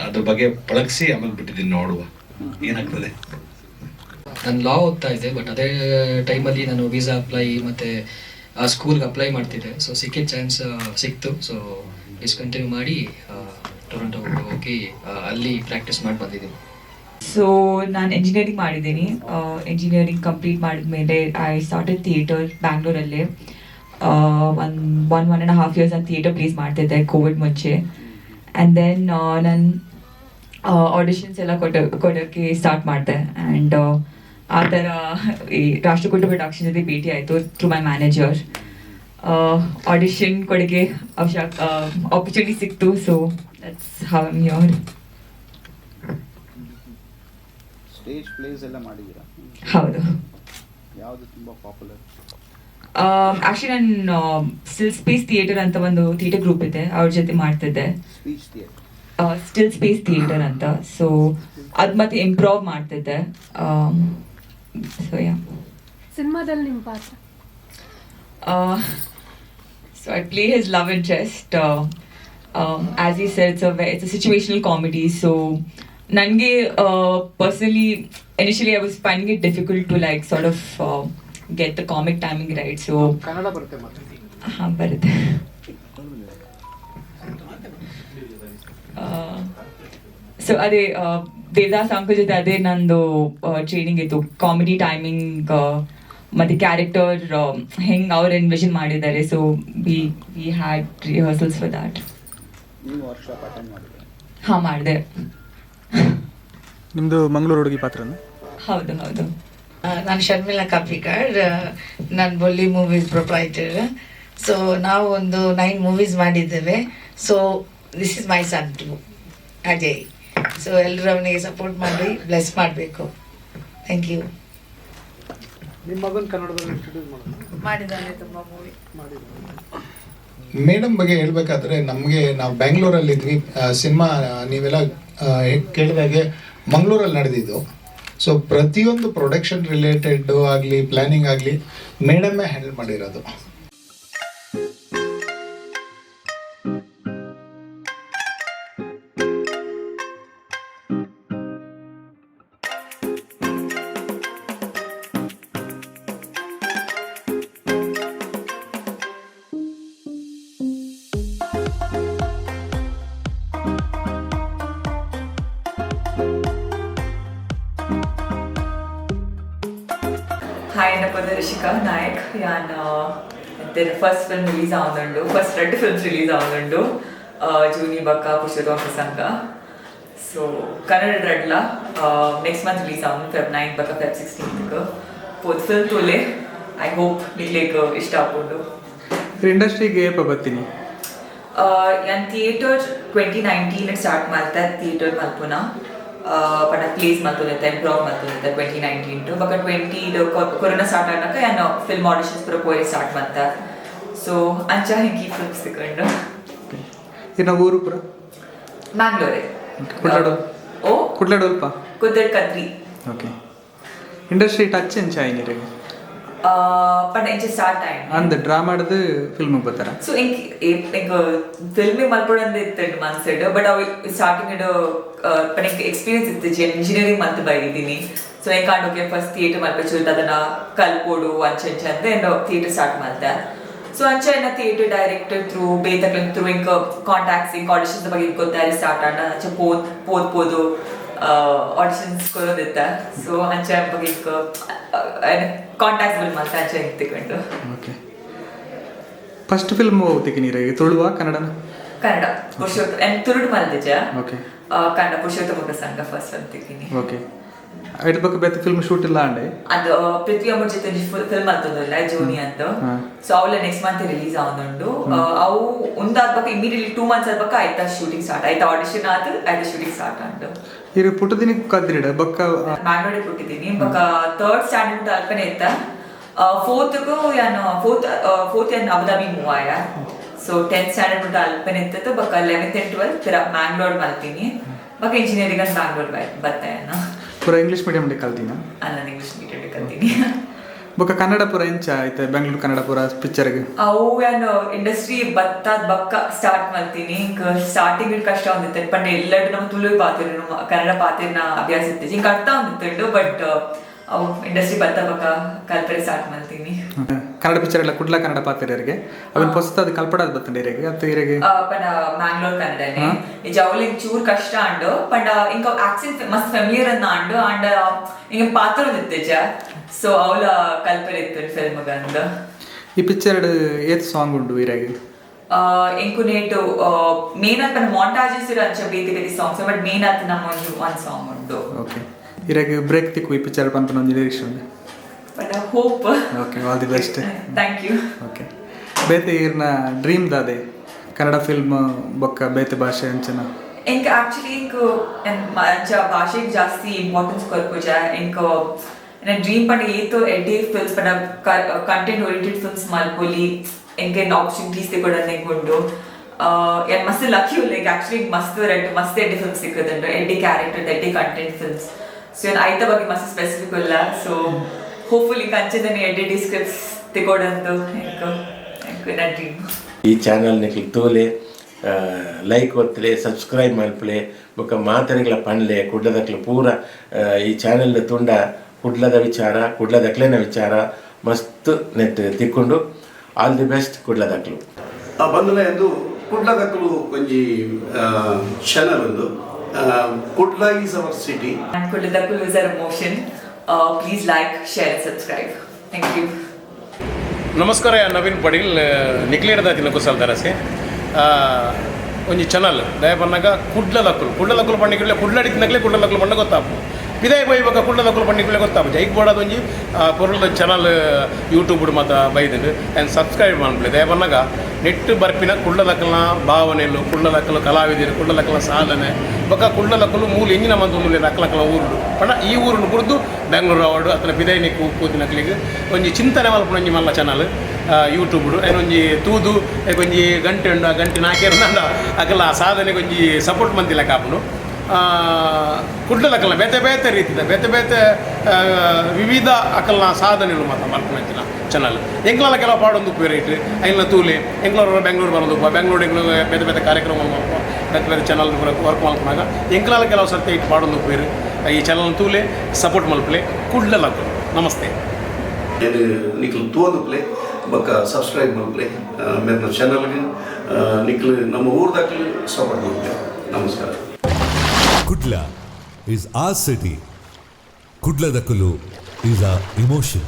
ಅದ್ರ ಬಗ್ಗೆ ಪಳಗಿಸಿ ಆಮೇಲೆ ಬಿಟ್ಟಿದ್ದೀನಿ ನೋಡುವ. ಏನಾಗ್ತದೆ? ನಾನು ಲಾ ಓದ್ತಾ ಇದ್ದೆ ಬಟ್ ಅದೇ ಟೈಮಲ್ಲಿ ನಾನು ವೀಸಾ ಅಪ್ಲೈ ಮತ್ತು ಆ ಸ್ಕೂಲ್ಗೆ ಅಪ್ಲೈ ಮಾಡ್ತಿದ್ದೆ. ಸೊ ಸಿಕ್ಕಿದ ಚಾನ್ಸ್ ಸಿಕ್ತು. ಸೊ ಡಿಸ್ಕಂಟಿನ್ಯೂ ಮಾಡಿ ಟೊರೊಂಟೋಗೆ ಹೋಗಿ ಅಲ್ಲಿ ಪ್ರಾಕ್ಟೀಸ್ ಮಾಡಿ ಬಂದಿದ್ದೀನಿ. ಸೊ ನಾನು ಎಂಜಿನಿಯರಿಂಗ್ ಮಾಡಿದ್ದೀನಿ. ಎಂಜಿನಿಯರಿಂಗ್ ಕಂಪ್ಲೀಟ್ ಮಾಡಿದ್ಮೇಲೆ I started theatre ಬ್ಯಾಂಗ್ಳೂರಲ್ಲೇ one one one and half years ನಾನು ಥಿಯೇಟರ್ ಪ್ಲೇಸ್ ಮಾಡ್ತಿದ್ದೆ ಕೋವಿಡ್ ಮುಂಚೆ. ಆ್ಯಂಡ್ ದೆನ್ ನಾನು ಆಡಿಷನ್ಸ್ ಎಲ್ಲ ಕೊಟ್ಟ ಕೊಡೋಕ್ಕೆ ಸ್ಟಾರ್ಟ್ ಮಾಡಿದೆ. ಆ್ಯಂಡ್ ಆ ಥರ ಈ ರಾಷ್ಟ್ರಕೂಟ ಪ್ರೊಡಕ್ಷನ್ ಜೊತೆ ಭೇಟಿ ಆಯಿತು ಥ್ರೂ ಮೈ ಮ್ಯಾನೇಜರ್ ಆಡಿಷನ್ ಕೊಡುಗೆ ಅವಶ್ಯ ಆಪರ್ಚುನಿಟಿ ಸಿಕ್ತು so that's how um your stage plays ಎಲ್ಲ ಮಾಡಿದ್ದೀರಾ? ಹೌದು. ಯಾವುದು ತುಂಬ ಪಾಪ್ಯುಲರ್ ಆಕ್ಚುಲಿ ನಾನು ಸ್ಟಿಲ್ ಸ್ಪೇಸ್ ಥಿಯೇಟರ್ ಅಂತ ಒಂದು ಥಿಯೇಟರ್ ಗ್ರೂಪ್ ಇದೆ ಅವ್ರ ಜೊತೆ ಮಾಡ್ತಿದ್ದೆ. ಸ್ಟಿಲ್ ಸ್ಪೇಸ್ ಥಿಯೇಟರ್ ಅಂತ ಸೊ ಅದು ಮತ್ತೆ ಇಂಪ್ರೂವ್ ಮಾಡ್ತಿದ್ದೆ. ಸೊ ಯಾ ಸಿನಿಮಾದಲ್ಲಿ ನಿಮ್ಮ ಪಾತ್ರ? So I play his love interest as ಈ sir it's it's a situational comedy so ನನಗೆ personally initially I was finding it difficult to like sort of get the comic timing right so Kannada ಬರುತ್ತೆ ಮತ್ತೆ? ಹಾಂ ಬರುತ್ತೆ. So ಅದೇ Devdas uncle ಜೊತೆ ಅದೇ ನಂದು ಟ್ರೈನಿಂಗ್ ಇತ್ತು. ಕಾಮಿಡಿ ಟೈಮಿಂಗ್ ಮತ್ತೆ ಕ್ಯಾರೆಕ್ಟರ್ ಹೆಂಗ್ ಅವ್ರು ಎನ್ವಿಷನ್ ಮಾಡಿದ್ದಾರೆ. So we we had rehearsals for that ಹಾ ಮಾಡಿದ್ದೀರಾ ಹಾಂ ಮಾಡಿದೆ. ನಿಮ್ಮದು ಮಂಗಳೂರು ಹುಡುಗಿ ಪಾತ್ರ ಹೌದು ಹೌದು. ನಾನು ಶರ್ಮಿಲಾ ಕಾಪಿಕಾಡ್ ನನ್ನ ಬೊಲ್ಲಿ ಮೂವೀಸ್ ಪ್ರೊಪ್ರೈಟರ್ ಸೊ ನಾವು ಒಂದು ನೈನ್ ಮೂವೀಸ್ ಮಾಡಿದ್ದೇವೆ. So this is my son to Ajay so ಎಲ್ಲರೂ ಅವನಿಗೆ ಸಪೋರ್ಟ್ ಮಾಡಿ ಬ್ಲೆಸ್ ಮಾಡಬೇಕು. ಥ್ಯಾಂಕ್ ಯು ನಿಮ್ಮ ಮಗನ ಕನ್ನಡದಲ್ಲಿ ಇಂಟ್ರೊಡ್ಯೂಸ್ ಮಾಡೋದು ಮಾಡಿದ್ದಾನೆ ತುಂಬ ಮೂವಿ ಮೇಡಮ್ ಬಗ್ಗೆ ಹೇಳ್ಬೇಕಾದ್ರೆ ನಮಗೆ ನಾವು ಬ್ಯಾಂಗ್ಳೂರಲ್ಲಿದ್ವಿ ಸಿನಿಮಾ ನೀವೆಲ್ಲ ಕೇಳಿದಾಗೆ ಮಂಗಳೂರಲ್ಲಿ ನಡೆದಿದ್ದು. ಸೊ ಪ್ರತಿಯೊಂದು ಪ್ರೊಡಕ್ಷನ್ ರಿಲೇಟೆಡ್ ಆಗಲಿ ಪ್ಲಾನಿಂಗ್ ಆಗಲಿ ಮೇಡಮೇ ಹ್ಯಾಂಡಲ್ ಮಾಡಿರೋದು. ఫస్ట్ ఫిల్మ్ రిలీజ్ అవునుండు ఫస్ట్ రెండు ఫిల్మ్స్ రిలీజ్ అవునుండు జూని బక్క పుష్యతో సంగ సో కన్నడ రెడ్లా నెక్స్ట్ మంత్ రిలీజ్ అవును ఫెబ్ నైన్ బక్క ఫెబ್ సిక్స్టీన్త్కు ಫೋರ್ತ್ ಫಿಲ್ಮ್ ತೋಲೆ ಐ ಹೋಪ್ ನಿಲ್ಲೇಕ್ ಇಷ್ಟ ಆಗ್ಬೋದು ಇಂಡಸ್ಟ್ರಿಗೆ ಏಪ ಬರ್ತೀನಿ ನಾನು ಥಿಯೇಟರ್ ಟ್ವೆಂಟಿ ನೈನ್ಟೀನ್ ಸ್ಟಾರ್ಟ್ ಮಾಡ್ತಾ ಥಿಯೇಟರ್ ಮಲ್ಪುನ ಪಣ ಪ್ಲೇಸ್ ಮಲ್ತುನಿತ್ತೆ ಎಂಪ್ರಾವ್ ಮಲ್ತುನಿತ್ತೆ ಟ್ವೆಂಟಿ ನೈನ್ಟೀನ್ ಟು ಬಕ ಟ್ವೆಂಟಿ ಕೊರೋನಾ ಸ್ಟಾರ್ಟ್ ಆದಾಗ ನಾನು ಫಿಲ್ಮ್ ಆಡಿಷನ್ಸ್ ಪೂರ ಪೋಯಿ ಸ್ಟಾರ್ಟ್ ಮಾಡ್ತ ಸೊ ಅಂಚ ಹಿಂಗೆ ಫಿಲ್ಮ್ಸ್ ತಗೊಂಡು ಇನ್ನು ಊರು ಪುರ ಮ್ಯಾಂಗ್ಳೂರೇ ಕುಡ್ಲಾಡು ಓ ಕುಡ್ಲಾಡು ಅಲ್ಪ ಕುದ್ದಡ್ ಕದ್ರಿ ಓಕೆ ಇಂಡಸ್ಟ್ರಿ ಟಚ್ ಎಂಚ ಆಯ್ನಿರಿಗೆ ಪಣ ಇಂಚೆ ಸ್ಟಾರ್ಟ್ ಆಯ್ತು ಅಂದ್ ಡ್ರಾಮಾಡ್ದು ಫಿಲ್ಮಿಗೆ ಬರ್ತಾರ ಸೊ ಇಂಕ್ ಇಂಕ್ ಫಿಲ್ಮಿಂಗ್ ಮಲ್ಪಡಂದು ಇತ್ತು ಮನ್ಸೆಡ್ ಬಟ್ ಅವು ಸ್ಟಾರ್ಟಿಂಗ್ ಇಡು ಪನಕ್ ಎಕ್ಸ್ಪೀರಿಯನ್ಸ್ ಇತ್ತು ಇಂಜಿನಿಯರಿಂಗ್ ಮಂತ್ ಬೈದಿದ್ದೀನಿ ಸೊ ಹೆಂಗೆ ಓಕೆ ಫಸ್ಟ್ ಥಿಯೇಟರ್ ಮಲ್ಪಚ್ಚು ಅದನ್ನ ಕಲ್ಪೋಡು ಅಂಚೆ ಅಂತ ಏನು ಥಿಯೇಟರ್ ಸ್ಟಾರ್ಟ್ ಮಾಡ್ದೆ. ಸೊ ಅಂಚೆ ಏನ ಥಿಯೇಟರ್ ಡೈರೆಕ್ಟರ್ ಥ್ರೂ ಬೇತಕ್ಲ ಥ್ರೂ ಇಂಕ ಕಾಂಟ್ಯಾಕ್ಟ್ಸ್ ಇಂಕ ಆಡಿಷನ್ಸ್ ಬಗ್ಗೆ ಗೊತ್ತಾರಿ ಸ್ಟಾರ್ಟ್ ಆಡ ಅಂಚೆ ಪೋದ್ ಪೋದ್ ಪೋದು ಆಡಿಷನ್ಸ್ ಕೊಡೋದಿತ್ತ. ಸೊ ಅಂಚೆ ಬಗ್ಗೆ ಕಾಂಟ್ಯಾಕ್ಟ್ಸ್ ಬಿಲ್ ಮಾಡ್ತಾ ಅಂಚೆ ತಗೊಂಡು ಓಕೆ ಫಸ್ಟ್ ಫಿಲ್ಮ್ ತೆಗಿನೀರಿಗೆ ತುಳುವ ಕನ್ನಡನ? ಕನ್ನಡ ಪುರುಷೋತ್ತಮ ತುರುಡು ಮಲ್ದಿಜ. ಓಕೆ ಕನ್ನಡ ಪುರುಷೋತ್ತಮ ಪ್ರಸಂಗ ಫಸ್ಟ್ ಅಂತಿದ್ದೀನಿ ಓಕೆ ಐದು ಬಗ್ಗೆ ಬೆತ್ ಫಿಲ್ಮ್ ಶೂಟ್ ಇಲ್ಲ ಅಂಡೆ ಅದು ಪೃಥ್ವಿ ಅಮ್ಮ ಜೊತೆ ಫಿಲ್ಮ್ ಅಂತದಲ್ಲ ಜೋನಿ ಅಂತ. ಸೊ ಅವಳ ನೆಕ್ಸ್ಟ್ ಮಂತ್ ರಿಲೀಸ್ ಆವೊಂದುಂಡು ಅವು ಒಂದಾದ್ಬಕ್ಕ ಇಮಿಡಿಯೇಟ್ಲಿ ಟೂ ಮಂತ್ಸ್ ಆದ್ಬಕ್ಕ ಆಯ್ತಾ ಶೂಟಿಂಗ್ ಸ್ಟಾರ್ಟ್ ಆಯ್ತಾ ಆಡಿಷನ್ ಆದ ಆಯ್ತಾ ಶೂಟಿಂಗ್ ಸ್ಟಾರ್ಟ್ ಅಂಡು ಪುಟ್ಟ ಪುಟ್ಟದಿನ ಕದ್ರಿಡ? ಬಕ್ಕ ಮ್ಯಾಂಗ್ಳೂರಿಗೆ ಪುಟ್ಟಿದ್ದೀನಿ. ಬಕ್ಕ ಥರ್ಡ್ ಸ್ಟ್ಯಾಂಡರ್ಡ್ ಅಲ್ಪನೆ ಇತ್ತ. ಫೋರ್ತ್ಗೂ ಯಾನು ಫೋರ್ತ್ ಫೋರ್ತ್ ಯಾನ್ ಅಬುದಾಬಿ ಮೂವ್ ಆಯ ಸೊ ಟೆಂತ್ ಸ್ಟ್ಯಾಂಡರ್ಡ್ ಬಿಟ್ಟು ಅಲ್ಪನೆ ಇತ್ತು ಬಕ್ ಲೆವೆಂತ್ ಆ್ಯಂಡ್ ಟ್ವೆಲ್ತ್ ಮ್ಯಾಂಗ್ಳೂರ್ ಮಲ್ತೀನಿ. ಬಕ್ ಇಂಜಿನಿಯರಿಂಗ್ ಅಂತ ಮ್ಯಾಂಗ್ಳೂರ್ ಬರ್ತಾ ನಾನು ಪೂರ ಇಂಗ್ಲಿಷ್ ಮೀಡಿಯಂ ಕಲ್ತಿನ? ನಾನು ಇಂಗ್ಲೀಷ್ ಮೀಡಿಯಂ ಕಲ್ತೀನಿ. ಬೊಕ ಕನ್ನಡ ಪುರ ಎಂಚ ಆಯ್ತು ಬೆಂಗಳೂರು ಕನ್ನಡ ಪುರ ಪಿಕ್ಚರ್ಗೆ ಅವು ಏನು ಇಂಡಸ್ಟ್ರಿ ಬತ್ತಾದ ಬಕ್ಕ ಸ್ಟಾರ್ಟ್ ಮಾಡ್ತೀನಿ ಸ್ಟಾರ್ಟಿಂಗ್ ಕಷ್ಟ ಒಂದಿತ್ತೆ. ಪಂಡ ಎಲ್ಲರೂ ನಮ್ಮ ತುಳು ಪಾತ್ರ ನಮ್ಮ ಕನ್ನಡ ಪಾತ್ರೆನ ಅಭ್ಯಾಸ ಇತ್ತು. ಹಿಂಗೆ ಅರ್ಥ ಒಂದಿತ್ತು ಬಟ್ ಅವು ಇಂಡಸ್ಟ್ರಿ ಬತ್ತ ಬಕ್ಕ ಕಲ್ಪನೆ ಸ್ಟಾರ್ಟ್ ಮಾಡ್ತೀನಿ ಕನ್ನಡ ಪಿಕ್ಚರ್ ಎಲ್ಲ ಕುಡ್ಲ ಕನ್ನಡ ಪಾತಿರರಿಗೆ ಅವನ್ ಹೊಸತಾದ ಕಲ್ಪಡಾದ ಬತ್ತಂಡ ಇರಿಗೆ ಅತ್ತ ಇರಿಗೆ ಪಂಡ ಮ್ಯಾಂಗ್ಳೂರ್ ಕನ್ನಡನೆ. ನಿಜ ಅವಳಿಗೆ ಚೂರ್ ಕಷ್ಟ ಅಂಡು. ಪಂಡ ಇಂಕ ಆಕ್ಸೆಂಟ್ ಮಸ್ತ್ ಫೆಮಿಲಿಯರ್ ಅನ್ನ ಅಂಡು ಅಂಡ್ ಹಿಂಗ ಪಾತ್ರ ಒಂದಿತ್ತೇಜ ಸೊ ಅವಳ ಕಲ್ಪನೆ ಇತ್ತು ಫಿಲ್ಮ್ ಅಂದು. ಈ ಪಿಕ್ಚರ್ ಏತ್ ಸಾಂಗ್ ಉಂಡು ಇರಾಗಿ ಇಂಕು ನೇಟು ಮೇನ್ ಅಂತ ಮಾಂಟಾಜಸ್ ಇರೋ ಅಂಚ ಬೇತಿ ಬೇತಿ ಸಾಂಗ್ಸ್ ಬಟ್ ಮೇನ್ ಅಂತ ನಮ್ಮ ಒಂದು ಒಂದು ಸಾಂಗ್ ಉಂಟು ಓಕೆ ಇರಾಗಿ ಬ್ರೇಕ್ ತಿಕ್ಕು ಈ ಪಿಕ್ಚರ್ ಬಂತ ಒಂದು ನಿರೀಕ್ಷೆ ಉಂಡು. But I hope okay all the best thank you okay ಬೇತೆ ಇರ್ನ ಡ್ರೀಮ್ ದಾದೆ ಕನ್ನಡ ಫಿಲ್ಮ್ ಬೊಕ್ಕ ಬೇತೆ ಭಾಷೆ ಅಂಚನ ಎಂಕ್ ಆಕ್ಚುಲಿ ಎಂಕ್ ಮಂಚ ಭಾಷೆಗೆ ಜಾಸ್ತಿ ಇಂಪಾರ್ಟೆನ್ಸ್ ಕೊರ್ಪುಜ ಎಂಕ್ ನನ್ನ ಡ್ರೀಮ್ ಪಂಡ ಏತು ಎಡ್ಡಿ ಫಿಲ್ಮ್ಸ್ ಪಂಡ ಕಂಟೆಂಟ್ ಓರಿಯೆಂಟೆಡ್ ಫಿಲ್ಮ್ಸ್ ಮಲ್ಪೊಲಿ ಎಂಕ್ ಏನು ಆಪರ್ಚುನಿಟೀಸ್ ತಗೊಳ್ಳೋದು ಎಂಕೊಂಡು ಏನು ಮಸ್ತ್ ಲಕ್ಕಿ ಲೈಕ್ ಆಕ್ಚುಲಿ ಮಸ್ತ್ ರೆಡ್ ಮಸ್ತ್ ಎಡ್ಡಿ ಫಿಲ್ಮ್ಸ್ ಸಿಕ್ಕುದುಂಟು ಎಡ್ಡಿ ಕ್ಯಾರೆಕ್ಟರ್ ಎಡ್ಡಿ ಕಂಟೆಂಟ್ ಫಿಲ್ಮ್ಸ್ ಸೊ ಏನು ಐತ ಬಗ್ಗೆ ಮಸ್ತ್ ಸ್ಪೆಸಿಫಿಕ್ ಇಲ್ಲ ಸೊ ಹೋಪ್ಫುಲಿ ಕಂಚದನಿ ಎಡ್ಡೆ ಡಿಸ್ಕ್ರಿಪ್ಸ್ ತೆಗೊಡಂದು ಎಂಕ ಎಂಕ ನನ್ನ ಡ್ರೀಮ್ ಈ ಚಾನಲ್ನ ಕ್ಲಿಕ್ ತೋಲೆ ಲೈಕ್ ಒತ್ತಲೆ ಸಬ್ಸ್ಕ್ರೈಬ್ ಮಾಡ್ಪಲೆ ಬೊಕ ಮಾತರೆಗಳ ಪಣ್ಲೆ ಕುಡ್ಲದಕ್ಲೆ ಪೂರ ಆ, ಈ ಚಾನಲ್ ತುಂಡ ಕುಡ್ಲದ ವಿಚಾರ ಕುಡ್ಲದಕ್ಲೆನ ವಿಚಾರ ಮಸ್ತ್ ನೆಟ್ ತಿಕ್ಕೊಂಡು ಆಲ್ ದಿ ಬೆಸ್ಟ್ ಕುಡ್ಲದಕ್ಲು ಆ ಬಂಧುಲೆ ಎಂದು ಕುಡ್ಲದಕ್ಲು ಒಂಜಿ ಚಾನಲ್ ಒಂದು. Kudla is our city ಕುಡ್ಲದಕ್ಲು is our motion. Uh, please like, share, and subscribe. Thank you. ನಮಸ್ಕಾರ ಯಾ ನವೀನ್ ಪಡೀಲ್ ನಿಕ್ಲೇಡದ ದಿನ ಕುಸಲ್ ದರಸೆ ಒಂಜಿ ಚಾನಲ್ ದಯ ಪನ್ನಗ ಕುಡ್ಲ ಲಕ್ಕುಲು ಕುಡ್ಲ ಲಕ್ಕುಲು ಪಂಡಿಗೆ ಕುಡ್ಲಡಿದ್ನಗ್ಲೆ ಕುಡ್ಲ ಲಕ್ಕುಲು ಪಂಡ ಗೊತ್ತಾಪು ಇದೇ ಇವಾಗ ಕುಳ್ಳದ ಕುಲ ಪಂಡಿಗೆ ಗೊತ್ತಾಗ ಜೈಕ್ ಬೋಡದ ಒಂಜಿ ಪೊರುಳ್ದ ಚಾನಲ್ ಯೂಟ್ಯೂಬ್ ಮಾತ ಬೈದಿದ್ದು. ಆ್ಯಂಡ್ ಸಬ್ಸ್ಕ್ರೈಬ್ ಮಾಡ್ಬಿಡಿ ದಯ ಬಂದಾಗ ನೆಟ್ಟು ಬರ್ಪಿನ ಕುಂಡದಕ್ಕಲ್ನ ಭಾವನೆಲು ಕುಳ್ಳದಕ್ಕಲು ಕಲಾವಿದರು ಕುಳ್ಳದಕ್ಕಲ ಸಾಧನೆ. ಬೊಕ್ಕ ಕುಳ್ಳದಕ್ಕಲು ಮೂಲ ಎಂಜಿನ ಮೂಲ ಅಕ್ಕಲಕ್ಕಲ ಊರುಡು. ಪಣ, ಈ ಊರನ್ನು ಕುರಿದು ಬೆಂಗಳೂರು ಅವಾರ್ಡು ಬಿದೈನಿ ಕೂತಿನ ಕೂತಿನಕ್ಲಿಗೆ ಒಂಜಿ ಚಿಂತನೆ ಮಲ್ಪನ ಒಂಜಿ ಮಲ್ಲ ಚಾನಲ್ ಯೂಟ್ಯೂಬ್ ಒಂಜಿ ತೂದು ಒಂಜಿ ಗಂಟೆ ಉಂಡು, ಆ ಗಂಟೆ ನಾಲ್ಕೇರು ನಂದ ಆ ಸಾಧನೆಗೆ ಒಂಜಿ ಸಪೋರ್ಟ್ ಮಂತಿಲ್ಲ ಕಾಪುನು. ಕುಡ್ಲದಕ್ಕಲ್ಲ ಬೇತೆ ಬೇತೆ ರೀತಿದ ಬೇತೆ ಬೇತೆ ಆ, ವಿವಿಧ ಅಕಲ್ನ ಸಾಧನೆಗಳು ಮಾತ್ರ ಮಲ್ಪನಂಚಿನ ಚಾನಲ್ ಎಂಗ್ಲಾಲ ಕೆಲವು ಪಾಡೊಂದು ರೇಟ್ ಐಲ್ನ ತೂಲೆ ಎಂಗ್ಳೂರು ಬೆಂಗಳೂರು ಬರೋದು ಬೆಂಗ್ಳೂರು ಎಂಗ್ಳೂರು ಬೇತೆ ಬೇತೆ ಕಾರ್ಯಕ್ರಮ ಮಲ್ಪ ಬೇತೆ ಬೇತೆ ಚಾನಲ್ ವರ್ಕ್ ಮಾಡ್ಕೊಂಡಾಗ ಎಂಗ್ಲಾಲ ಕೆಲವು ಸರ್ತಿ ಇಟ್ಟು ಪಾಡೊಂದು ಬೇರೆ. ಈ ಚಾನಲ್ ತೂಲೆ ಸಪೋರ್ಟ್ ಮಲ್ಪಲೆ ಕುಡ್ಲಲ್ಲ ನಮಸ್ತೆ. ನಿಖಲ್ ಪ್ಲೇ ಬೊಕ್ಕ ಸಬ್ಸ್ಕ್ರೈಬ್ ಮಲ್ಪಲೆ ಮೇತ ಚಾನಲ್ಗೆ ನಿಖಲ್ ನಮ್ಮ ಊರ್ದಾಕ್ಲು ಸಪೋರ್ಟ್ ಮಲ್ಪ್ಲೆ ನಮಸ್ಕಾರ. Kudla is our city. Kudla Dakulu is our emotion.